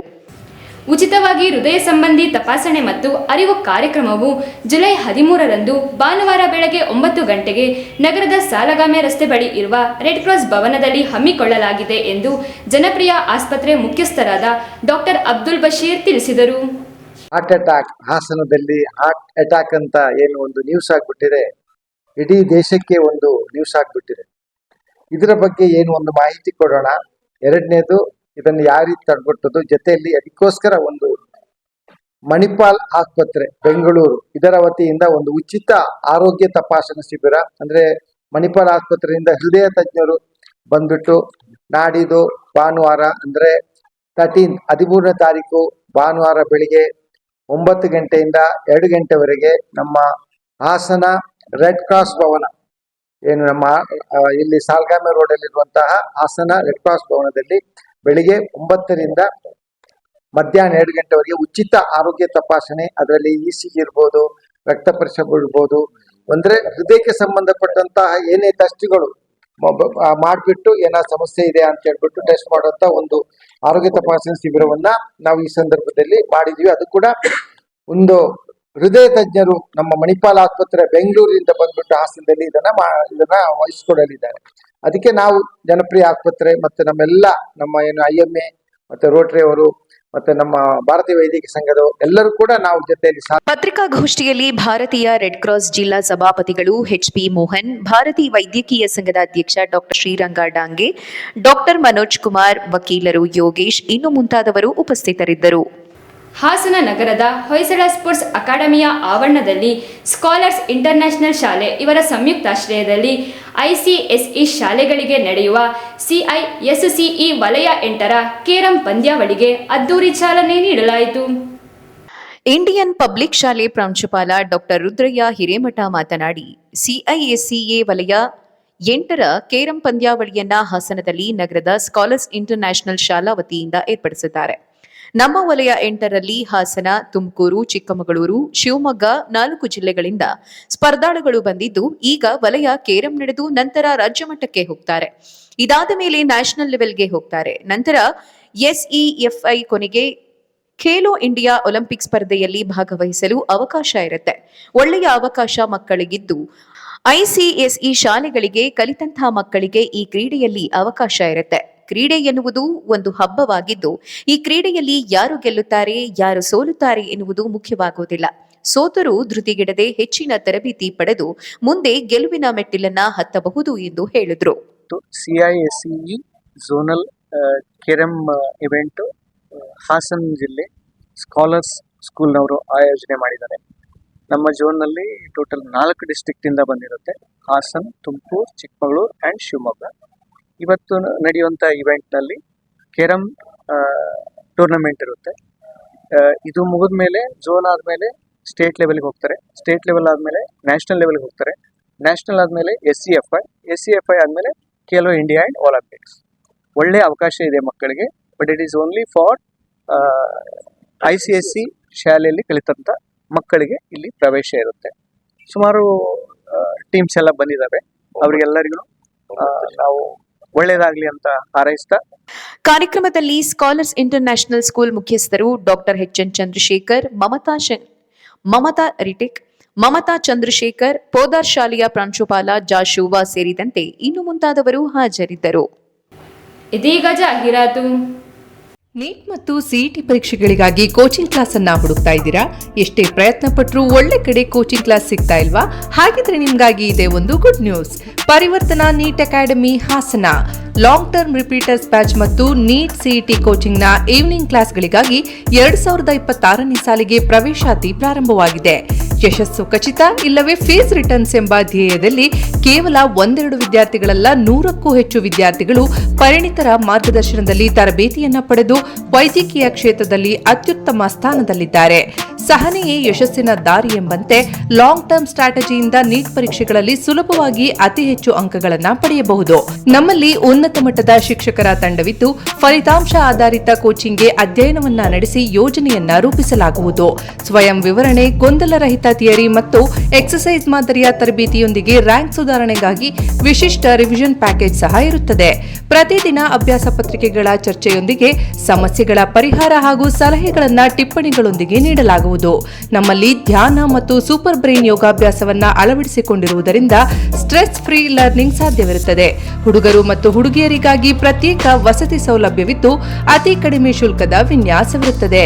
ಉಚಿತವಾಗಿ ಹೃದಯ ಸಂಬಂಧಿ ತಪಾಸಣೆ ಮತ್ತು ಅರಿವು ಕಾರ್ಯಕ್ರಮವು ಜುಲೈ ಹದಿಮೂರರಂದು ಭಾನುವಾರ ಬೆಳಗ್ಗೆ ಒಂಬತ್ತು ಗಂಟೆಗೆ ನಗರದ ಸಾಲಗಾಮೆ ರಸ್ತೆ ಬಳಿ ಇರುವ ರೆಡ್ ಕ್ರಾಸ್ ಭವನದಲ್ಲಿ ಹಮ್ಮಿಕೊಳ್ಳಲಾಗಿದೆ ಎಂದು ಜನಪ್ರಿಯ ಆಸ್ಪತ್ರೆ ಮುಖ್ಯಸ್ಥರಾದ ಡಾಕ್ಟರ್ ಅಬ್ದುಲ್ ಬಶೀರ್ ತಿಳಿಸಿದರು. ಹಾರ್ಟ್ ಅಟ್ಯಾಕ್ ಹಾಸನದಲ್ಲಿ ಹಾರ್ಟ್ ಅಟ್ಯಾಕ್ ಅಂತ ಏನು ಒಂದು ನ್ಯೂಸ್ ಆಗ್ಬಿಟ್ಟಿದೆ. ಇಡೀ ದೇಶಕ್ಕೆ ಒಂದು ನ್ಯೂಸ್ ಆಗ್ಬಿಟ್ಟಿದೆ. ಇದರ ಬಗ್ಗೆ ಏನು ಒಂದು ಮಾಹಿತಿ ಕೊಡೋಣ? ಎರಡನೇದು, ಇದನ್ನು ಯಾವ ರೀತಿ ತಡ್ಬಿಟ್ಟದು ಜೊತೆಯಲ್ಲಿ ಅದಕ್ಕೋಸ್ಕರ ಒಂದು ಮಣಿಪಾಲ್ ಆಸ್ಪತ್ರೆ, ಬೆಂಗಳೂರು, ಇದರ ವತಿಯಿಂದ ಒಂದು ಉಚಿತ ಆರೋಗ್ಯ ತಪಾಸಣಾ ಶಿಬಿರ, ಅಂದ್ರೆ ಮಣಿಪಾಲ್ ಆಸ್ಪತ್ರೆಯಿಂದ ಹೃದಯ ತಜ್ಞರು ಬಂದ್ಬಿಟ್ಟು ನಾಡಿದ್ದು ಭಾನುವಾರ, ಅಂದ್ರೆ ತರ್ಟೀನ್ ಹದಿಮೂರನೇ ತಾರೀಕು ಭಾನುವಾರ ಬೆಳಿಗ್ಗೆ ಒಂಬತ್ತು ಗಂಟೆಯಿಂದ ಎರಡು ಗಂಟೆವರೆಗೆ ನಮ್ಮ ಹಾಸನ ರೆಡ್ ಕ್ರಾಸ್ ಭವನ. ಏನು ನಮ್ಮ ಇಲ್ಲಿ ಸಾಲ್ಗಾಮೆ ರೋಡಲ್ಲಿರುವಂತಹ ಹಾಸನ ರೆಡ್ ಕ್ರಾಸ್ ಭವನದಲ್ಲಿ ಬೆಳಿಗ್ಗೆ ಒಂಬತ್ತರಿಂದ ಮಧ್ಯಾಹ್ನ ಎರಡು ಗಂಟೆವರೆಗೆ ಉಚಿತ ಆರೋಗ್ಯ ತಪಾಸಣೆ, ಅದರಲ್ಲಿ ಇ ಸಿ ಇರ್ಬೋದು, ರಕ್ತ ಪರೀಕ್ಷೆ ಇರ್ಬೋದು. ಅಂದ್ರೆ ಹೃದಯಕ್ಕೆ ಸಂಬಂಧಪಟ್ಟಂತಹ ಏನೇ ಟೆಸ್ಟ್ಗಳು ಮಾಡಿಬಿಟ್ಟು ಏನಾದ್ರು ಸಮಸ್ಯೆ ಇದೆ ಅಂತ ಹೇಳ್ಬಿಟ್ಟು ಟೆಸ್ಟ್ ಮಾಡುವಂತ ಒಂದು ಆರೋಗ್ಯ ತಪಾಸಣೆ ಶಿಬಿರವನ್ನ ನಾವು ಈ ಸಂದರ್ಭದಲ್ಲಿ ಮಾಡಿದ್ವಿ. ಅದು ಕೂಡ ಒಂದು ಹೃದಯ ತಜ್ಞರು ನಮ್ಮ ಮಣಿಪಾಲ್ ಆಸ್ಪತ್ರೆ ಬೆಂಗಳೂರಿಂದ ಬಂದ್ಬಿಟ್ಟು ಹಾಸನದಲ್ಲಿ ಇದನ್ನ ಇದನ್ನ ವಹಿಸ್ಕೊಡಲಿದ್ದಾರೆ. ಅದಕ್ಕೆ ನಾವು ಜನಪ್ರಿಯ ಆಸ್ಪತ್ರೆ ಮತ್ತೆ ನಮ್ಮೆಲ್ಲ ನಮ್ಮ ಏನು ಐ ಎಂ ಎ ಮತ್ತೆ ರೋಟ್ರಿ ಅವರು ಮತ್ತೆ ನಮ್ಮ ಭಾರತೀಯ ವೈದ್ಯಕೀಯ ಸಂಘದ ಎಲ್ಲರೂ ಕೂಡ ನಾವು ಜೊತೆಯಲ್ಲಿ ಪತ್ರಿಕಾಗೋಷ್ಠಿಯಲ್ಲಿ ಭಾರತೀಯ ರೆಡ್ ಕ್ರಾಸ್ ಜಿಲ್ಲಾ ಸಭಾಪತಿಗಳು ಎಚ್ ಪಿ ಮೋಹನ್, ಭಾರತೀಯ ವೈದ್ಯಕೀಯ ಸಂಘದ ಅಧ್ಯಕ್ಷ ಡಾಕ್ಟರ್ ಶ್ರೀರಂಗ ಡಾಂಗೆ, ಡಾಕ್ಟರ್ ಮನೋಜ್ ಕುಮಾರ್, ವಕೀಲರು ಯೋಗೇಶ್, ಇನ್ನು ಮುಂತಾದವರು ಉಪಸ್ಥಿತರಿದ್ದರು. ಹಾಸನ ನಗರದ ಹೊಯ್ಸಳ ಸ್ಪೋರ್ಟ್ಸ್ ಅಕಾಡೆಮಿಯ ಆವರಣದಲ್ಲಿ ಸ್ಕಾಲರ್ಸ್ ಇಂಟರ್ನ್ಯಾಷನಲ್ ಶಾಲೆ ಇವರ ಸಂಯುಕ್ತಾಶ್ರಯದಲ್ಲಿ ಐಸಿಎಸ್ಇ ಶಾಲೆಗಳಿಗೆ ನಡೆಯುವ ಸಿಐಎಸ್ಸಿಇ ವಲಯ ಎಂಟರ ಕೇರಂ ಪಂದ್ಯಾವಳಿಗೆ ಅದ್ದೂರಿ ಚಾಲನೆ ನೀಡಲಾಯಿತು. ಇಂಡಿಯನ್ ಪಬ್ಲಿಕ್ ಶಾಲೆ ಪ್ರಾಂಶುಪಾಲ ಡಾಕ್ಟರ್ ರುದ್ರಯ್ಯ ಹಿರೇಮಠ ಮಾತನಾಡಿ, ಸಿಐಎಸ್ಸಿಎ ವಲಯ ಎಂಟರ ಕೇರಂ ಪಂದ್ಯಾವಳಿಯನ್ನ ಹಾಸನದಲ್ಲಿ ನಗರದ ಸ್ಕಾಲರ್ಸ್ ಇಂಟರ್ನ್ಯಾಷನಲ್ ಶಾಲಾ ವತಿಯಿಂದ ಏರ್ಪಡಿಸಿದ್ದಾರೆ. ನಮ್ಮ ವಲಯ ಎಂಟರಲ್ಲಿ ಹಾಸನ, ತುಮಕೂರು, ಚಿಕ್ಕಮಗಳೂರು, ಶಿವಮೊಗ್ಗ ನಾಲ್ಕು ಜಿಲ್ಲೆಗಳಿಂದ ಸ್ಪರ್ಧಾಳುಗಳು ಬಂದಿದ್ದು ಈಗ ವಲಯ ಕೇರಂ ನಡೆದು ನಂತರ ರಾಜ್ಯ ಮಟ್ಟಕ್ಕೆ ಹೋಗ್ತಾರೆ. ಇದಾದ ಮೇಲೆ ನ್ಯಾಷನಲ್ ಲೆವೆಲ್ಗೆ ಹೋಗ್ತಾರೆ. ನಂತರ ಎಸ್ಇಎಫ್ಐ ಕೊನೆಗೆ ಖೇಲೋ ಇಂಡಿಯಾ ಒಲಿಂಪಿಕ್ ಸ್ಪರ್ಧೆಯಲ್ಲಿ ಭಾಗವಹಿಸಲು ಅವಕಾಶ ಇರುತ್ತೆ. ಒಳ್ಳೆಯ ಅವಕಾಶ ಮಕ್ಕಳಿಗಿದ್ದು ಐಸಿಎಸ್ಇ ಶಾಲೆಗಳಿಗೆ ಕಲಿತಂತಹ ಮಕ್ಕಳಿಗೆ ಈ ಕ್ರೀಡೆಯಲ್ಲಿ ಅವಕಾಶ ಇರುತ್ತೆ. ಕ್ರೀಡೆ ಎನ್ನುವುದು ಒಂದು ಹಬ್ಬವಾಗಿದ್ದು, ಈ ಕ್ರೀಡೆಯಲ್ಲಿ ಯಾರು ಗೆಲ್ಲುತ್ತಾರೆ, ಯಾರು ಸೋಲುತ್ತಾರೆ ಎನ್ನುವುದು ಮುಖ್ಯವಾಗುವುದಿಲ್ಲ. ಸೋತರು ಧೃತಿಗೆಡದೆ ಹೆಚ್ಚಿನ ತರಬೇತಿ ಪಡೆದು ಮುಂದೆ ಗೆಲುವಿನ ಮೆಟ್ಟಿಲನ್ನ ಹತ್ತಬಹುದು ಎಂದು ಹೇಳಿದ್ರು. CISE zonal carrom event Hassan ಜಿಲ್ಲೆ ಸ್ಕಾಲರ್ಸ್ ಸ್ಕೂಲ್ನವರು ಆಯೋಜನೆ ಮಾಡಿದ್ದಾರೆ. ನಮ್ಮ ಝೋನ್ನಲ್ಲಿ ಟೋಟಲ್ ನಾಲ್ಕು ಡಿಸ್ಟಿಕ್ಟಿಂದ ಬಂದಿರುತ್ತೆ. ಹಾಸನ್, ತುಮಕೂರು, ಚಿಕ್ಕಮಗಳೂರು ಆ್ಯಂಡ್ ಶಿವಮೊಗ್ಗ. ಇವತ್ತು ನಡೆಯುವಂಥ ಇವೆಂಟ್ನಲ್ಲಿ ಕೆರಂ ಟೂರ್ನಮೆಂಟ್ ಇರುತ್ತೆ. ಇದು ಮುಗಿದ ಮೇಲೆ ಝೋನ್ ಆದಮೇಲೆ ಸ್ಟೇಟ್ ಲೆವೆಲ್ಗೆ ಹೋಗ್ತಾರೆ. ಸ್ಟೇಟ್ ಲೆವೆಲ್ ಆದಮೇಲೆ ನ್ಯಾಷನಲ್ ಲೆವೆಲ್ಗೆ ಹೋಗ್ತಾರೆ. ನ್ಯಾಷನಲ್ ಆದಮೇಲೆ S C F I S C F I ಆದಮೇಲೆ ಖೇಲೋ ಇಂಡಿಯಾ ಆ್ಯಂಡ್ ಒಲಿಂಪಿಕ್ಸ್ ಒಳ್ಳೆಯ ಅವಕಾಶ ಇದೆ ಮಕ್ಕಳಿಗೆ but it is only for I C S C ಶಾಲೆಯಲ್ಲಿ ಕಲಿತಂಥ ಮಕ್ಕಳಿಗೆ ಇಲ್ಲಿ ಪ್ರವೇಶ ಇರುತ್ತೆ. ಸುಮಾರು ಟೀಮ್ಸ್ ಎಲ್ಲ ಬಂದಿದ್ದಾವೆ ಅವರಿಗೆಲ್ಲರಿಗೂ ನಾವು ಒಳ್ಳೆಯದಾಗಲಿ ಅಂತ ಹಾರೈಸ್ತಾ ಕಾರ್ಯಕ್ರಮದಲ್ಲಿ ಸ್ಕಾಲರ್ಸ್ ಇಂಟರ್ನ್ಯಾಷನಲ್ ಸ್ಕೂಲ್ ಮುಖ್ಯಸ್ಥರು doctor H N Chandrashekhar Mamata Mamata Ritik Mamata Chandrashekhar Podar ಶಾಲೆಯ ಪ್ರಾಂಶುಪಾಲ ಜಾಶುವಾ ಸೇರಿದಂತೆ ಇನ್ನು ಮುಂತಾದವರು ಹಾಜರಿದ್ದರು. ಇದೀಗ ಜಾಹೀರಾತು. ನೀಟ್ ಮತ್ತು ಸಿಇಟಿ ಪರೀಕ್ಷೆಗಳಿಗಾಗಿ ಕೋಚಿಂಗ್ ಕ್ಲಾಸ್ ಅನ್ನ ಹುಡುಕ್ತಾ ಇದ್ದೀರಾ? ಎಷ್ಟೇ ಪ್ರಯತ್ನ ಪಟ್ಟರೂ ಒಳ್ಳೆ ಕಡೆ ಕೋಚಿಂಗ್ ಕ್ಲಾಸ್ ಸಿಗ್ತಾ ಇಲ್ವಾ? ಹಾಗಿದ್ರೆ ನಿಮ್ಗಾಗಿ ಇದೆ ಒಂದು good news Parivartana NEET academy Hassan. Long term repeaters batch ಮತ್ತು ನೀಟ್ ಸಿಇಟಿ ಕೋಚಿಂಗ್ನ ಈವ್ನಿಂಗ್ ಕ್ಲಾಸ್ಗಳಿಗಾಗಿ ಎರಡ್ ಸಾವಿರದ ಇಪ್ಪತ್ತಾರನೇ ಸಾಲಿಗೆ ಪ್ರವೇಶಾತಿ ಪ್ರಾರಂಭವಾಗಿದೆ. ಯಶಸ್ಸು ಖಚಿತ, ಇಲ್ಲವೇ ಫೀಸ್ ರಿಟರ್ನ್ಸ್ ಎಂಬ ಧ್ಯೇಯದಲ್ಲಿ ಕೇವಲ ಒಂದೆರಡು ವಿದ್ಯಾರ್ಥಿಗಳಲ್ಲ ನೂರಕ್ಕೂ ಹೆಚ್ಚು ವಿದ್ಯಾರ್ಥಿಗಳು ಪರಿಣಿತರ ಮಾರ್ಗದರ್ಶನದಲ್ಲಿ ತರಬೇತಿಯನ್ನ ಪಡೆದು ವೈದ್ಯಕೀಯ ಕ್ಷೇತ್ರದಲ್ಲಿ ಅತ್ಯುತ್ತಮ ಸ್ಥಾನದಲ್ಲಿದ್ದಾರೆ. ಸಹನೆಯೇ ಯಶಸ್ಸಿನ ದಾರಿ ಎಂಬಂತೆ ಲಾಂಗ್ ಟರ್ಮ್ ಸ್ಟ್ರಾಟಜಿಯಿಂದ ನೀಟ್ ಪರೀಕ್ಷೆಗಳಲ್ಲಿ ಸುಲಭವಾಗಿ ಅತಿ ಹೆಚ್ಚು ಅಂಕಗಳನ್ನು ಪಡೆಯಬಹುದು. ನಮ್ಮಲ್ಲಿ ಉನ್ನತ ಮಟ್ಟದ ಶಿಕ್ಷಕರ ತಂಡವಿದ್ದು, ಫಲಿತಾಂಶ ಆಧಾರಿತ ಕೋಚಿಂಗ್ಗೆ ಅಧ್ಯಯನವನ್ನ ನಡೆಸಿ ಯೋಜನೆಯನ್ನ ರೂಪಿಸಲಾಗುವುದು. ಸ್ವಯಂ ವಿವರಣೆ, ಗೊಂದಲರಹಿತ ಥಿಯರಿ ಮತ್ತು ಎಕ್ಸಸೈಸ್ ಮಾದರಿಯ ತರಬೇತಿಯೊಂದಿಗೆ ರ್ಯಾಂಕ್ ಸುಧಾರಣೆಗಾಗಿ ವಿಶಿಷ್ಟ ರಿವಿಷನ್ ಪ್ಯಾಕೇಜ್ ಸಹ ಇರುತ್ತದೆ. ಪ್ರತಿದಿನ ಅಭ್ಯಾಸ ಪತ್ರಿಕೆಗಳ ಚರ್ಚೆಯೊಂದಿಗೆ ಸಮಸ್ಯೆಗಳ ಪರಿಹಾರ ಹಾಗೂ ಸಲಹೆಗಳನ್ನ ಟಿಪ್ಪಣಿಗಳೊಂದಿಗೆ ನೀಡಲಾಗುವುದು. ನಮ್ಮಲ್ಲಿ ಧ್ಯಾನ ಮತ್ತು ಸೂಪರ್ ಬ್ರೈನ್ ಯೋಗಾಭ್ಯಾಸವನ್ನ ಅಳವಡಿಸಿಕೊಂಡಿರುವುದರಿಂದ ಸ್ಟ್ರೆಸ್ ಫ್ರೀ ಲರ್ನಿಂಗ್ ಸಾಧ್ಯವಿರುತ್ತದೆ. ಹುಡುಗರು ಮತ್ತು ಹುಡುಗಿಯರಿಗಾಗಿ ಪ್ರತ್ಯೇಕ ವಸತಿ ಸೌಲಭ್ಯವಿದ್ದು, ಅತಿ ಕಡಿಮೆ ಶುಲ್ಕದ ವಿನ್ಯಾಸವಿರುತ್ತದೆ.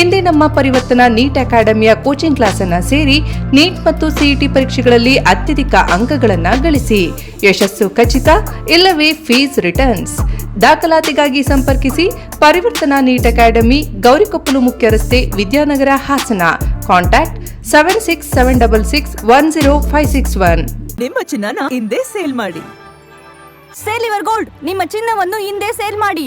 ಇಂದೇ ನಮ್ಮ ಪರಿವರ್ತನ ನೀಟ್ ಅಕಾಡೆಮಿಯ ಕೋಚಿಂಗ್ ಕ್ಲಾಸ್ ಅನ್ನ ಸೇರಿ ನೀಟ್ ಮತ್ತು ಸಿಇಟಿ ಪರೀಕ್ಷೆಗಳಲ್ಲಿ ಅತ್ಯಧಿಕ ಅಂಕಗಳನ್ನು ಗಳಿಸಿ. ಯಶಸ್ಸು ಖಚಿತ ಇಲ್ಲವೇ ಫೀಸ್ ರಿಟರ್ನ್ಸ್ ದಾಖಲಾತಿಗಾಗಿ ಸಂಪರ್ಕಿಸಿ ಪರಿವರ್ತನಾ ನೀಟ್ ಅಕಾಡೆಮಿ ಗೌರಿಕೊಪ್ಪಲು ಮುಖ್ಯ ರಸ್ತೆ Vidyanagara Hassan. Contact seven six seven double six one zero five six one ನಿಮ್ಮ ಚಿನ್ನನ ಹಿಂದೆ ಸೇಲ್ ಮಾಡಿ. ಸೇಲ್ ಇವರ್ ಗೋಲ್ಡ್ ನಿಮ್ಮ ಚಿನ್ನವನ್ನು ಹಿಂದೆ ಸೇಲ್ ಮಾಡಿ.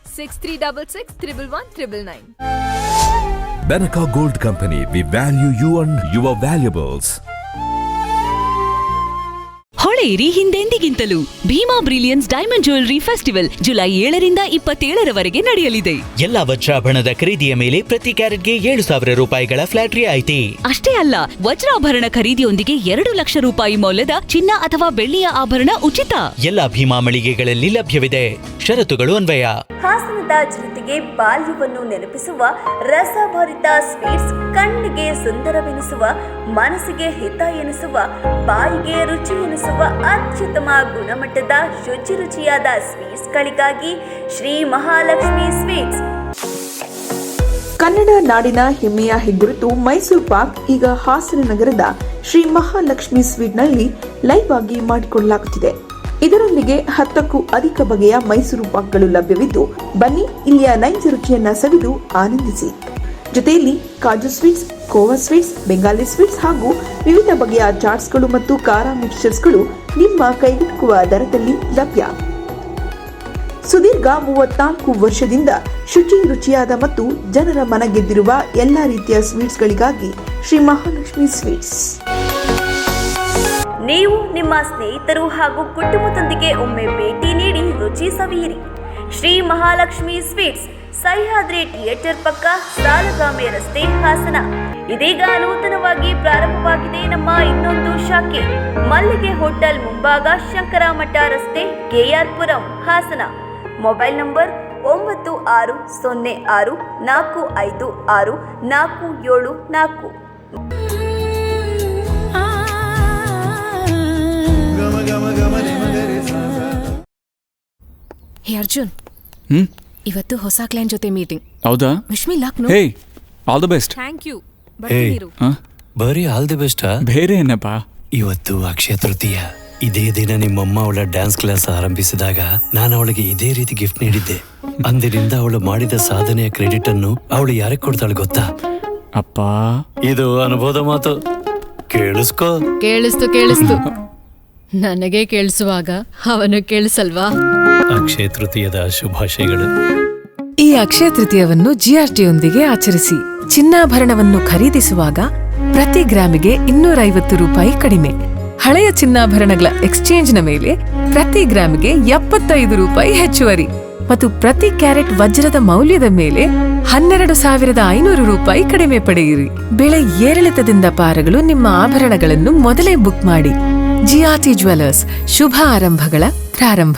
Six three double Banaka Gold Company, we value you and your valuables. ಹೊಳೆಯಿರಿ ಹಿಂದೆಂದಿಗಿಂತಲೂ Bhima brilliance diamond jewellery festival July ಏಳರಿಂದ ಇಪ್ಪತ್ತೇಳರವರೆಗೆ ನಡೆಯಲಿದೆ. ಎಲ್ಲಾ ವಜ್ರಾಭರಣದ ಖರೀದಿಯ ಮೇಲೆ ಪ್ರತಿ ಕ್ಯಾರೆಟ್ಗೆ ಏಳು ಸಾವಿರ ರೂಪಾಯಿಗಳ ಫ್ಲಾಟ್ ರಿಯಾಯಿತಿ ಅಷ್ಟೇ ಅಲ್ಲ ವಜ್ರಾಭರಣ ಖರೀದಿಯೊಂದಿಗೆ ಎರಡು ಲಕ್ಷ ರೂಪಾಯಿ ಮೌಲ್ಯದ ಚಿನ್ನ ಅಥವಾ ಬೆಳ್ಳಿಯ ಆಭರಣ ಉಚಿತ. ಎಲ್ಲಾ ಭೀಮಾ ಮಳಿಗೆಗಳಲ್ಲಿ ಲಭ್ಯವಿದೆ. ಷರತ್ತುಗಳು ಅನ್ವಯ. ಹಾಸನದ ಜನತೆಗೆ ಬಾಲ್ಯವನ್ನು ನೆನಪಿಸುವ ರಸಭರಿತ ಸ್ವೀಟ್ಸ್ ಕಣ್ಣಿಗೆ ಸುಂದರವೆನಿಸುವ ಮನಸ್ಸಿಗೆ ಹಿತ ಎನಿಸುವ ಬಾಯಿಗೆ ರುಚಿ ಎನಿಸುವ ಅತ್ಯುತ್ತಮ ಗುಣಮಟ್ಟದ ಶುಚಿ ರುಚಿಯಾದ ಸ್ವೀಟ್ಸ್ಗಳಿಗಾಗಿ ಶ್ರೀ ಮಹಾಲಕ್ಷ್ಮಿ ಸ್ವೀಟ್ಸ್. ಕನ್ನಡ ನಾಡಿನ ಹೆಮ್ಮೆಯ ಹೆಗ್ಗುರುತು ಮೈಸೂರು ಪಾಕ್, ಈಗ ಹಾಸನ ನಗರದ ಶ್ರೀ ಮಹಾಲಕ್ಷ್ಮಿ ಸ್ವೀಟ್ನಲ್ಲಿ ಲೈವ್ ಆಗಿ ಮಾಡಿಕೊಳ್ಳಲಾಗುತ್ತಿದೆ ಇದರೊಂದಿಗೆ ಹತ್ತಕ್ಕೂ ಅಧಿಕ ಬಗೆಯ ಮೈಸೂರು ಪಾಕ್ಗಳು ಲಭ್ಯವಿದ್ದು, ಬನ್ನಿ ಇಲ್ಲಿಯ ನೈಜ ರುಚಿಯನ್ನ ಸವಿದು ಆನಂದಿಸಿ. ಜೊತೆಯಲ್ಲಿ kaju sweets, khoa sweets, Bengali sweets ಹಾಗೂ ವಿವಿಧ ಬಗೆಯ ಚಾಟ್ಸ್ಗಳು ಮತ್ತು ಖಾರ ಮಿಕ್ಸ್ಚರ್ಸ್ಗಳು ನಿಮ್ಮ ಕೈಗೆಟುಕುವ ದರದಲ್ಲಿ ಲಭ್ಯ. ಸುದೀರ್ಘ ಮೂವತ್ನಾಲ್ಕು ವರ್ಷದಿಂದ ಶುಚಿ, ರುಚಿಯಾದ ಮತ್ತು ಜನರ ಮನ ಗೆದ್ದಿರುವ ಎಲ್ಲಾ ರೀತಿಯ ಸ್ವೀಟ್ಸ್ಗಳಿಗಾಗಿ ಶ್ರೀ ಮಹಾಲಕ್ಷ್ಮಿ ಸ್ವೀಟ್ಸ್. ನೀವು ನಿಮ್ಮ ಸ್ನೇಹಿತರು ಹಾಗೂ ಕುಟುಂಬದೊಂದಿಗೆ ಒಮ್ಮೆ ಭೇಟಿ ನೀಡಿ ರುಚಿ ಸವಿಯಿರಿ. ಶ್ರೀ ಮಹಾಲಕ್ಷ್ಮಿ ಸ್ವೀಟ್ಸ್ ಸಹ್ಯಾದ್ರಿ ಥಿಯೇಟರ್ ಪಕ್ಕ ಸಾಲಗಾಮೆ ರಸ್ತೆ ಹಾಸನ. ಇದೀಗ ನೂತನವಾಗಿ ಪ್ರಾರಂಭವಾಗಿದೆ ನಮ್ಮ ಇನ್ನೊಂದು ಶಾಖೆ. ಮಲ್ಲಿಗೆ ಹೋಟೆಲ್ ಮುಂಭಾಗ ಶಂಕರಮಠ ರಸ್ತೆ, ಕೆಆರ್ಪುರಂ, ಹಾಸನ. ಮೊಬೈಲ್ ನಂಬರ್ ಒಂಬತ್ತು ಆರು ಸೊನ್ನೆ ಆರು ನಾಲ್ಕು ಐದು ಆರು ನಾಲ್ಕು ಏಳು ನಾಲ್ಕು. ಹೇ ಅರ್ಜುನ್ ಇವತ್ತು ಹೊಸ ಕ್ಲೈಂಟ್ ಜೊತೆ ಮೀಟಿಂಗ್ ಹೌದಾ? Wish me Lucknow hey all the best thank you ಏಯ್ ಬರೀ ಆಲ್ ದಿ ಬೆಸ್ಟ್ ಬೇರೆ ಏನಪ್ಪ? ಇವತ್ತು ಅಕ್ಷಯ ತೃತೀಯ. ಇದೇ ದಿನ ನಿಮ್ಮಮ್ಮ ಅವಳ ಡ್ಯಾನ್ಸ್ ಕ್ಲಾಸ್ ಆರಂಭಿಸಿದಾಗ ನಾನು ಅವಳಿಗೆ ಇದೇ ರೀತಿ ಗಿಫ್ಟ್ ನೀಡಿದ್ದೆ. ಅಂದಿನಿಂದ ಅವಳು ಮಾಡಿದ ಸಾಧನೆಯ ಕ್ರೆಡಿಟ್ ಅನ್ನು ಅವಳು ಯಾರಿಗೆ ಕೊಡ್ತಾಳೆ ಗೊತ್ತಾ? ಅಪ್ಪ. ಇದು ಅನುಭವದ ಮಾತು. ಕೇಳಿಸ್ಕೋ. ಕೇಳಿಸ್ತು ಕೇಳಿಸ್ತು. ನನಗೆ ಕೇಳಿಸುವಾಗ ಅವನು ಕೇಳಿಸಲ್ವಾ? ಅಕ್ಷಯ ತೃತೀಯದ ಶುಭಾಶಯಗಳು. ಈ ಅಕ್ಷಯ ತೃತೀಯವನ್ನು ಜಿಆರ್ಟಿಯೊಂದಿಗೆ ಆಚರಿಸಿ ಚಿನ್ನಾಭರಣವನ್ನು ಖರೀದಿಸುವಾಗ ಪ್ರತಿ ಗ್ರಾಮಿಗೆ ಇನ್ನೂರೈವತ್ತು ರೂಪಾಯಿ ಕಡಿಮೆ. ಹಳೆಯ ಚಿನ್ನಾಭರಣಗಳ ಎಕ್ಸ್ಚೇಂಜ್ನ ಮೇಲೆ ಪ್ರತಿ ಗ್ರಾಮಿಗೆ ಎಪ್ಪತ್ತೈದು ರೂಪಾಯಿ ಹೆಚ್ಚುವರಿ. ಮತ್ತು ಪ್ರತಿ ಕ್ಯಾರೆಟ್ ವಜ್ರದ ಮೌಲ್ಯದ ಮೇಲೆ ಹನ್ನೆರಡು ಸಾವಿರದ ಐನೂರು ರೂಪಾಯಿ ಕಡಿಮೆ ಪಡೆಯಿರಿ. ಬೆಳೆ ಏರಿಳಿತದಿಂದ ಪಾರಗಳು ನಿಮ್ಮ ಆಭರಣಗಳನ್ನು ಮೊದಲೇ ಬುಕ್ ಮಾಡಿ. ಜಿಆರ್ಟಿ ಜ್ಯುವೆಲರ್ಸ್ ಶುಭ ಆರಂಭಗಳ ಪ್ರಾರಂಭ.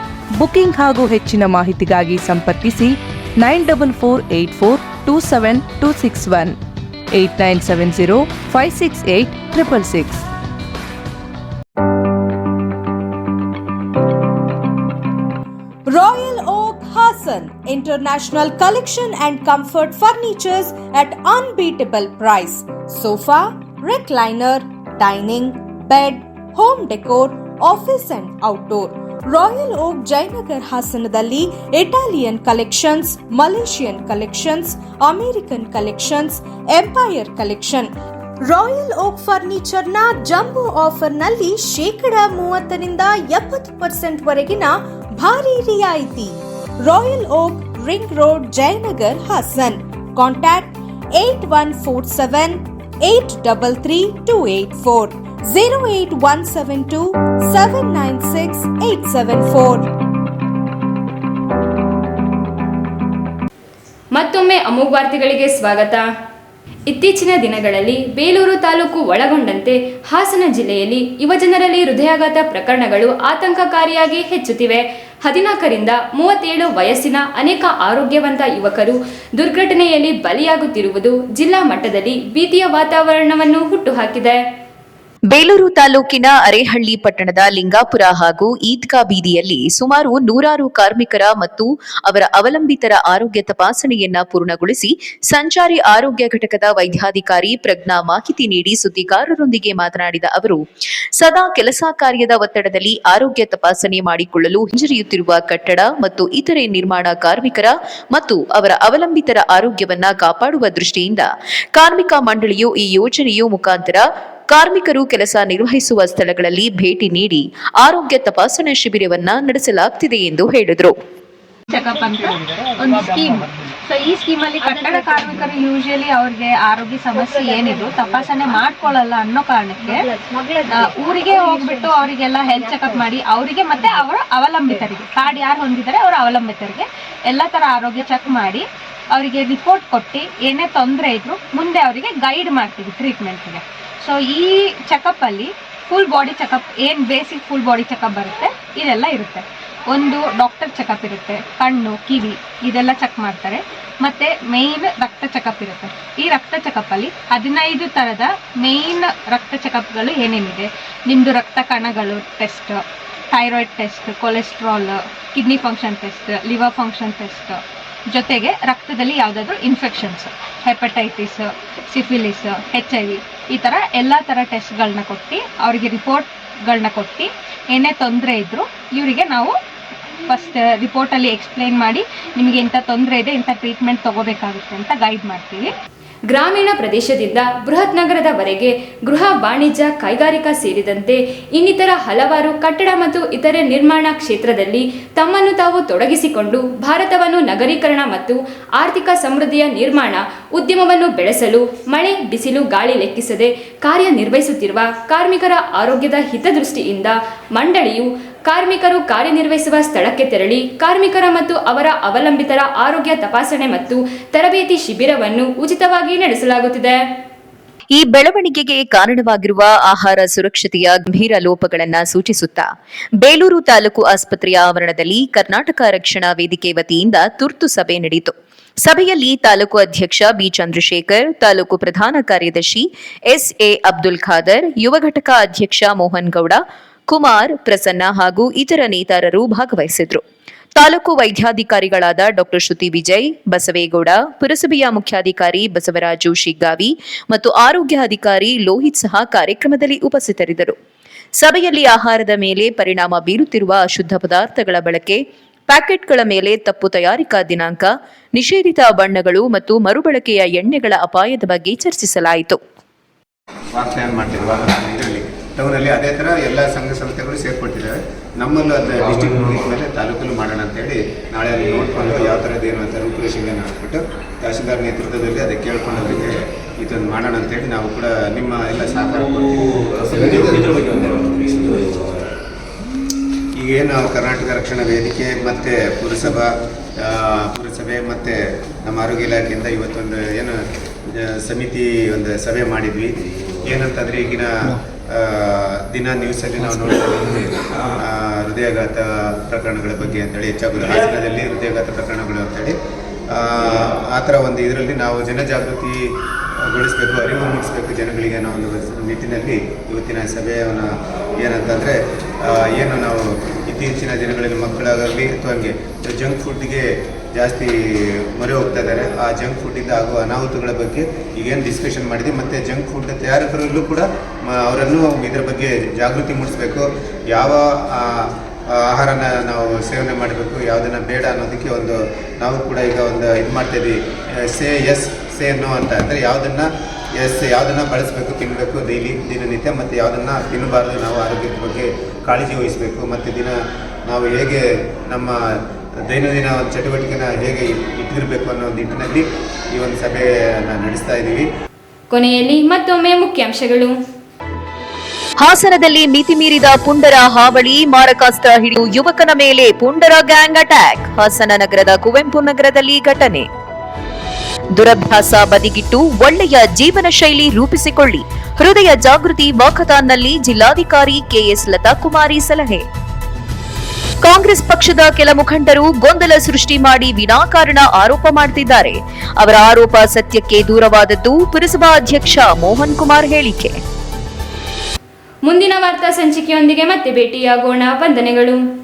ಬುಕಿಂಗ್ ಹಾಗೂ ಹೆಚ್ಚಿನ ಮಾಹಿತಿಗಾಗಿ ಸಂಪರ್ಕಿಸಿ nine double four eight four two seven two six one eight nine seven zero five six eight triple six Royal Oak Hassan International Collection and Comfort Furnitures at unbeatable price. Sofa, recliner, dining, bed, home decor, office and outdoor. Royal Oak Jayanagar ಹಾಸನದಲ್ಲಿ Italian collections, Malaysian collections, American collections, empire collection. Royal Oak ಫರ್ನಿಚರ್ನ jumbo ಆಫರ್ನಲ್ಲಿ ಶೇಕಡ ಮೂವತ್ತರಿಂದ ಎಪ್ಪತ್ತು ಪರ್ಸೆಂಟ್ ವರೆಗಿನ ಭಾರಿ ರಿಯಾಯಿತಿ. Royal Oak ring road, Jayanagar, Hassan. Contact eight one four seven eight double three two eight four. Zero eight one seven two seven nine six eight seven four ಮತ್ತೊಮ್ಮೆ ಅಮೋಘ ವಾರ್ತೆಗಳಿಗೆ ಸ್ವಾಗತ. ಇತ್ತೀಚಿನ ದಿನಗಳಲ್ಲಿ ಬೇಲೂರು ತಾಲೂಕು ಒಳಗೊಂಡಂತೆ ಹಾಸನ ಜಿಲ್ಲೆಯಲ್ಲಿ ಯುವಜನರಲ್ಲಿ ಹೃದಯಾಘಾತ ಪ್ರಕರಣಗಳು ಆತಂಕಕಾರಿಯಾಗಿ ಹೆಚ್ಚುತ್ತಿವೆ. ಹದಿನಾಲ್ಕರಿಂದ ಮೂವತ್ತೇಳು ವಯಸ್ಸಿನ ಅನೇಕ ಆರೋಗ್ಯವಂತ ಯುವಕರು ದುರ್ಘಟನೆಯಲ್ಲಿ ಬಲಿಯಾಗುತ್ತಿರುವುದು ಜಿಲ್ಲಾ ಮಟ್ಟದಲ್ಲಿ ಭೀತಿಯ ವಾತಾವರಣವನ್ನು ಹುಟ್ಟುಹಾಕಿದೆ. ಬೇಲೂರು ತಾಲೂಕಿನ ಅರೇಹಳ್ಳಿ ಪಟ್ಟಣದ ಲಿಂಗಾಪುರ ಹಾಗೂ ಈದ್ಗಾ ಬೀದಿಯಲ್ಲಿ ಸುಮಾರು ನೂರಾರು ಕಾರ್ಮಿಕರ ಮತ್ತು ಅವರ ಅವಲಂಬಿತರ ಆರೋಗ್ಯ ತಪಾಸಣೆಯನ್ನ ಪೂರ್ಣಗೊಳಿಸಿ ಸಂಚಾರಿ ಆರೋಗ್ಯ ಘಟಕದ ವೈದ್ಯಾಧಿಕಾರಿ ಪ್ರಜ್ಞಾ ಮಾಹಿತಿ ನೀಡಿ ಸುದ್ದಿಗಾರರೊಂದಿಗೆ ಮಾತನಾಡಿದ ಅವರು, ಸದಾ ಕೆಲಸ ಕಾರ್ಯದ ಒತ್ತಡದಲ್ಲಿ ಆರೋಗ್ಯ ತಪಾಸಣೆ ಮಾಡಿಕೊಳ್ಳಲು ಹಿಂಜರಿಯುತ್ತಿರುವ ಕಟ್ಟಡ ಮತ್ತು ಇತರೆ ನಿರ್ಮಾಣ ಕಾರ್ಮಿಕರ ಮತ್ತು ಅವರ ಅವಲಂಬಿತರ ಆರೋಗ್ಯವನ್ನ ಕಾಪಾಡುವ ದೃಷ್ಟಿಯಿಂದ ಕಾರ್ಮಿಕ ಮಂಡಳಿಯು ಈ ಯೋಜನೆಯು ಮುಖಾಂತರ ಕಾರ್ಮಿಕರು ಕೆಲಸ ನಿರ್ವಹಿಸುವ ಸ್ಥಳಗಳಲ್ಲಿ ಭೇಟಿ ನೀಡಿ ಆರೋಗ್ಯ ತಪಾಸಣಾ ಶಿಬಿರವನ್ನ ನಡೆಸಲಾಗುತ್ತಿದೆ ಎಂದು ಹೇಳಿದರು. ಒಂದು ಸ್ಕೀಮ್ ಸೊ ಈ ಸ್ಕೀಮ್ ಅಲ್ಲಿ ಕಟ್ಟಡ ಕಾರ್ಮಿಕರು ಯೂಶಲಿ ಅವ್ರಿಗೆ ಆರೋಗ್ಯ ಸಮಸ್ಯೆ ಏನಿದ್ರು ತಪಾಸಣೆ ಮಾಡ್ಕೊಳ್ಳಲ್ಲ ಅನ್ನೋ ಕಾರಣಕ್ಕೆ ಊರಿಗೆ ಹೋಗ್ಬಿಟ್ಟು ಅವರಿಗೆಲ್ಲ ಹೆಲ್ತ್ ಚೆಕಪ್ ಮಾಡಿ ಅವರಿಗೆ ಮತ್ತೆ ಅವರ ಅವಲಂಬಿತರಿಗೆ, ಕಾರ್ಡ್ ಯಾರು ಹೊಂದಿದ್ದಾರೆ ಅವರ ಅವಲಂಬಿತರಿಗೆ ಎಲ್ಲ ತರ ಆರೋಗ್ಯ ಚೆಕ್ ಮಾಡಿ ಅವರಿಗೆ ರಿಪೋರ್ಟ್ ಕೊಟ್ಟು ಏನೇ ತೊಂದರೆ ಇದ್ರು ಮುಂದೆ ಅವರಿಗೆ ಗೈಡ್ ಮಾಡ್ತೀವಿ ಟ್ರೀಟ್ಮೆಂಟ್ಗೆ ಸೊ ಈ ಚೆಕಪ್ ಅಲ್ಲಿ ಫುಲ್ ಬಾಡಿ ಚೆಕಪ್ ಏನ್ ಬೇಸಿಕ್ ಫುಲ್ ಬಾಡಿ ಚೆಕಪ್ ಬರುತ್ತೆ, ಇದೆಲ್ಲ ಇರುತ್ತೆ. ಒಂದು ಡಾಕ್ಟರ್ ಚೆಕಪ್ ಇರುತ್ತೆ, ಕಣ್ಣು, ಕಿವಿ, ಇದೆಲ್ಲ ಚೆಕ್ ಮಾಡ್ತಾರೆ. ಮತ್ತೆ ಮೇನ್ ರಕ್ತ ಚೆಕಪ್ ಇರುತ್ತೆ. ಈ ರಕ್ತ ಚೆಕಪ್ ಅಲ್ಲಿ ಹದಿನೈದು ತರದ ಮೇನ್ ರಕ್ತ ಚೆಕಪ್ಗಳು ಏನೇನಿದೆ? ನಿಮ್ದು ರಕ್ತ ಕಣಗಳು test thyroid test cholesterol kidney function test liver function test ಜೊತೆಗೆ ರಕ್ತದಲ್ಲಿ ಯಾವುದಾದ್ರೂ infections hepatitis syphilis H I V ಈ ಥರ ಎಲ್ಲ ಥರ ಟೆಸ್ಟ್ಗಳನ್ನ ಕೊಟ್ಟು, ಅವರಿಗೆ ರಿಪೋರ್ಟ್ಗಳನ್ನ ಕೊಟ್ಟು, ಏನೇ ತೊಂದರೆ ಇದ್ದರೂ ಇವರಿಗೆ ನಾವು ಫಸ್ಟ್ ರಿಪೋರ್ಟಲ್ಲಿ ಎಕ್ಸ್ಪ್ಲೇನ್ ಮಾಡಿ ನಿಮಗೆ ಇಂಥ ತೊಂದರೆ ಇದೆ ಇಂಥ ಟ್ರೀಟ್ಮೆಂಟ್ ತಗೋಬೇಕಾಗುತ್ತೆ ಅಂತ ಗೈಡ್ ಮಾಡ್ತೀವಿ. ಗ್ರಾಮೀಣ ಪ್ರದೇಶದಿಂದ ಬೃಹತ್ ನಗರದವರೆಗೆ ಗೃಹ ವಾಣಿಜ್ಯ, ಕೈಗಾರಿಕಾ ಸೇರಿದಂತೆ ಇನ್ನಿತರ ಹಲವಾರು ಕಟ್ಟಡ ಮತ್ತು ಇತರೆ ನಿರ್ಮಾಣ ಕ್ಷೇತ್ರದಲ್ಲಿ ತಮ್ಮನ್ನು ತಾವು ತೊಡಗಿಸಿಕೊಂಡು ಭಾರತವನ್ನು ನಗರೀಕರಣ ಮತ್ತು ಆರ್ಥಿಕ ಸಮೃದ್ಧಿಯ ನಿರ್ಮಾಣ, ಉದ್ಯಮವನ್ನು ಬೆಳೆಸಲು ಮಳೆ, ಬಿಸಿಲು, ಗಾಳಿ ಲೆಕ್ಕಿಸದೆ ಕಾರ್ಯನಿರ್ವಹಿಸುತ್ತಿರುವ ಕಾರ್ಮಿಕರ ಆರೋಗ್ಯದ ಹಿತದೃಷ್ಟಿಯಿಂದ ಮಂಡಳಿಯು ಕಾರ್ಮಿಕರು ಕಾರ್ಯನಿರ್ವಹಿಸುವ ಸ್ಥಳಕ್ಕೆ ತೆರಳಿ ಕಾರ್ಮಿಕರ ಮತ್ತು ಅವರ ಅವಲಂಬಿತರ ಆರೋಗ್ಯ ತಪಾಸಣೆ ಮತ್ತು ತರಬೇತಿ ಶಿಬಿರವನ್ನು ಉಚಿತವಾಗಿ ನಡೆಸಲಾಗುತ್ತಿದೆ. ಈ ಬೆಳವಣಿಗೆಗೆ ಕಾರಣವಾಗಿರುವ ಆಹಾರ ಸುರಕ್ಷತೆಯ ಗಂಭೀರ ಲೋಪಗಳನ್ನು ಸೂಚಿಸುತ್ತಾ ಬೇಲೂರು ತಾಲೂಕು ಆಸ್ಪತ್ರೆಯ ಆವರಣದಲ್ಲಿ ಕರ್ನಾಟಕ ರಕ್ಷಣಾ ವೇದಿಕೆ ವತಿಯಿಂದ ತುರ್ತು ಸಭೆ ನಡೆಯಿತು. ಸಭೆಯಲ್ಲಿ ತಾಲೂಕು ಅಧ್ಯಕ್ಷ ಬಿ ಚಂದ್ರಶೇಖರ್, ತಾಲೂಕು ಪ್ರಧಾನ ಕಾರ್ಯದರ್ಶಿ ಎಸ್ ಎ ಅಬ್ದುಲ್ ಖಾದರ್, ಯುವ ಘಟಕ ಅಧ್ಯಕ್ಷ ಮೋಹನ್ ಗೌಡ ಕುಮಾರ್, ಪ್ರಸನ್ನ ಹಾಗೂ ಇತರ ನೇತಾರರು ಭಾಗವಹಿಸಿದ್ರು. ತಾಲೂಕು ವೈದ್ಯಾಧಿಕಾರಿಗಳಾದ ಡಾಕ್ಟರ್ ಶ್ರುತಿ ವಿಜಯ್, ಬಸವೇಗೌಡ, ಪುರಸಭೆಯ ಮುಖ್ಯಾಧಿಕಾರಿ ಬಸವರಾಜು ಶಿಗ್ಗಾವಿ ಮತ್ತು ಆರೋಗ್ಯ ಅಧಿಕಾರಿ ಲೋಹಿತ್ ಸಹ ಕಾರ್ಯಕ್ರಮದಲ್ಲಿ ಉಪಸ್ಥಿತರಿದ್ದರು. ಸಭೆಯಲ್ಲಿ ಆಹಾರದ ಮೇಲೆ ಪರಿಣಾಮ ಬೀರುತ್ತಿರುವ ಅಶುದ್ಧ ಪದಾರ್ಥಗಳ ಬಳಕೆ, ಪ್ಯಾಕೆಟ್ಗಳ ಮೇಲೆ ತಪ್ಪು ತಯಾರಿಕಾ ದಿನಾಂಕ, ನಿಷೇಧಿತ ಬಣ್ಣಗಳು ಮತ್ತು ಮರುಬಳಕೆಯ ಎಣ್ಣೆಗಳ ಅಪಾಯದ ಬಗ್ಗೆ ಚರ್ಚಿಸಲಾಯಿತು. ಟೌನಲ್ಲಿ ಅದೇ ಥರ ಎಲ್ಲ ಸಂಘ ಸಂಸ್ಥೆಗಳು ಸೇರ್ಕೊಟ್ಟಿದ್ದಾವೆ. ನಮ್ಮಲ್ಲೂ ಅದನ್ನ ಡಿಸ್ಟಿಕ್ ಮೇಲೆ ತಾಲೂಕಲ್ಲೂ ಮಾಡೋಣ ಅಂತೇಳಿ ನಾಳೆ ಅಲ್ಲಿ ನೋಡಿಕೊಂಡು ಯಾವ ಥರದ್ದು ಏನು ಅಂತ ರೂಪುರೇಷೆಗಳನ್ನು ಹಾಕ್ಬಿಟ್ಟು ತಹಸೀಲ್ದಾರ್ ನೇತೃತ್ವದಲ್ಲಿ ಅದಕ್ಕೆ ಕೇಳ್ಕೊಂಡು ಅವರಿಗೆ ಇದನ್ನು ಮಾಡೋಣ ಅಂತೇಳಿ ನಾವು ಕೂಡ ನಿಮ್ಮ ಎಲ್ಲ ಸಹಕಾರ ಈಗೇನು ಕರ್ನಾಟಕ ರಕ್ಷಣಾ ವೇದಿಕೆ ಮತ್ತು ಪುರಸಭಾ ಪುರಸಭೆ ಮತ್ತು ನಮ್ಮ ಆರೋಗ್ಯ ಇಲಾಖೆಯಿಂದ ಇವತ್ತೊಂದು ಏನು ಸಮಿತಿ ಒಂದು ಸಭೆ ಮಾಡಿದ್ವಿ. ಏನಂತಂದರೆ ಈಗಿನ ದಿನ ನ್ಯೂಸಲ್ಲಿ ನಾವು ನೋಡ್ತೀವಿ. ಆ, ಹೃದಯಾಘಾತ ಪ್ರಕರಣಗಳ ಬಗ್ಗೆ ಅಂತೇಳಿ ಹೆಚ್ಚಾಗೋದು ಹಾಸನದಲ್ಲಿ ಹೃದಯಾಘಾತ ಪ್ರಕರಣಗಳು ಅಂತೇಳಿ. ಆ ಥರ ಒಂದು ಇದರಲ್ಲಿ ನಾವು ಜನಜಾಗೃತಿ ಗೊಳಿಸಬೇಕು ಅರಿವು ಮೂಡಿಸಬೇಕು ಜನಗಳಿಗೆ ಅನ್ನೋ ಒಂದು ನಿಟ್ಟಿನಲ್ಲಿ ಇವತ್ತಿನ ಸಭೆಯನ್ನು ಏನಂತಂದರೆ ಏನು ನಾವು ಇತ್ತೀಚಿನ ದಿನಗಳಲ್ಲಿ ಮಕ್ಕಳಾಗಲಿ ಅಥವಾ ಹಂಗೆ ಜಂಕ್ ಫುಡ್ಗೆ ಜಾಸ್ತಿ ಮೊರೆ ಹೋಗ್ತಾ ಇದ್ದಾರೆ, ಆ ಜಂಕ್ ಫುಡ್ಡಿಂದ ಆಗುವ ಅನಾಹುತಗಳ ಬಗ್ಗೆ ಈಗೇನು ಡಿಸ್ಕಷನ್ ಮಾಡಿದ್ವಿ. ಮತ್ತು ಜಂಕ್ ಫುಡ್ ತಯಾರಕರಲ್ಲೂ ಕೂಡ ಅವರನ್ನು ಇದರ ಬಗ್ಗೆ ಜಾಗೃತಿ ಮೂಡಿಸಬೇಕು. ಯಾವ ಆಹಾರನ ನಾವು ಸೇವನೆ ಮಾಡಬೇಕು, ಯಾವುದನ್ನು ಬೇಡ ಅನ್ನೋದಕ್ಕೆ ಒಂದು ನಾವು ಕೂಡ ಈಗ ಒಂದು ಇದು ಮಾಡ್ತಾ ಇದ್ವಿ. ಸೇ, ಎಸ್, ಸೇ, ನೋ ಅಂತ. ಅಂದರೆ ಯಾವುದನ್ನು ಎಸ್ ಯಾವುದನ್ನು ಬಳಸಬೇಕು ತಿನ್ನಬೇಕು ಡೈಲಿ ದಿನನಿತ್ಯ ಮತ್ತು ಯಾವುದನ್ನು ತಿನ್ನಬಾರ್ದು ನಾವು ಆರೋಗ್ಯದ ಬಗ್ಗೆ ಕಾಳಜಿ ವಹಿಸಬೇಕು ಮತ್ತು ದಿನ ನಾವು ಹೇಗೆ ನಮ್ಮ ದೈನಂದಿನ ಒಂದು ಚಟುವಟಿಕೆನ ಹೇಗೆ ಇಟ್ಟಿರಬೇಕು ಅನ್ನೋ ಒಂದು ನಿಟ್ಟಿನಲ್ಲಿ ಈ ಒಂದು ಸಭೆಯನ್ನು ನಡೆಸ್ತಾ ಇದ್ದೀವಿ. ಕೊನೆಯಲ್ಲಿ ಮತ್ತೊಮ್ಮೆ ಮುಖ್ಯಾಂಶಗಳು. ಹಾಸನದಲ್ಲಿ ಮಿತಿ ಮೀರಿದ ಪುಂಡರ ಹಾವಳಿ ಮಾರಕಾಸ್ತ್ರ ಹಿಡಿದು ಯುವಕನ ಮೇಲೆ ಪುಂಡರ ಗ್ಯಾಂಗ್ ಅಟ್ಯಾಕ್. ಹಾಸನ ನಗರದ ಕುವೆಂಪು ನಗರದಲ್ಲಿ ಘಟನೆ. ದುರಭ್ಯಾಸ ಬದಿಗಿಟ್ಟು ಒಳ್ಳೆಯ ಜೀವನ ಶೈಲಿ ರೂಪಿಸಿಕೊಳ್ಳಿ. ಹೃದಯ ಜಾಗೃತಿ ವಾಕಥಾನ್ನಲ್ಲಿ ಜಿಲ್ಲಾಧಿಕಾರಿ ಕೆಎಸ್ ಲತಾ ಕುಮಾರಿ ಸಲಹೆ. ಕಾಂಗ್ರೆಸ್ ಪಕ್ಷದ ಕೆಲ ಮುಖಂಡರು ಗೊಂದಲ ಸೃಷ್ಟಿ ಮಾಡಿ ವಿನಾಕಾರಣ ಆರೋಪ ಮಾಡುತ್ತಿದ್ದಾರೆ ಅವರ ಆರೋಪ ಸತ್ಯಕ್ಕೆ ದೂರವಾದದ್ದು ಪುರಸಭಾ ಅಧ್ಯಕ್ಷ ಮೋಹನ್ ಕುಮಾರ್ ಹೇಳಿಕೆ. ಮುಂದಿನ ವಾರ್ತಾ ಸಂಚಿಕೆಯೊಂದಿಗೆ ಮತ್ತೆ ಭೇಟಿಯಾಗೋಣ. ವಂದನೆಗಳು.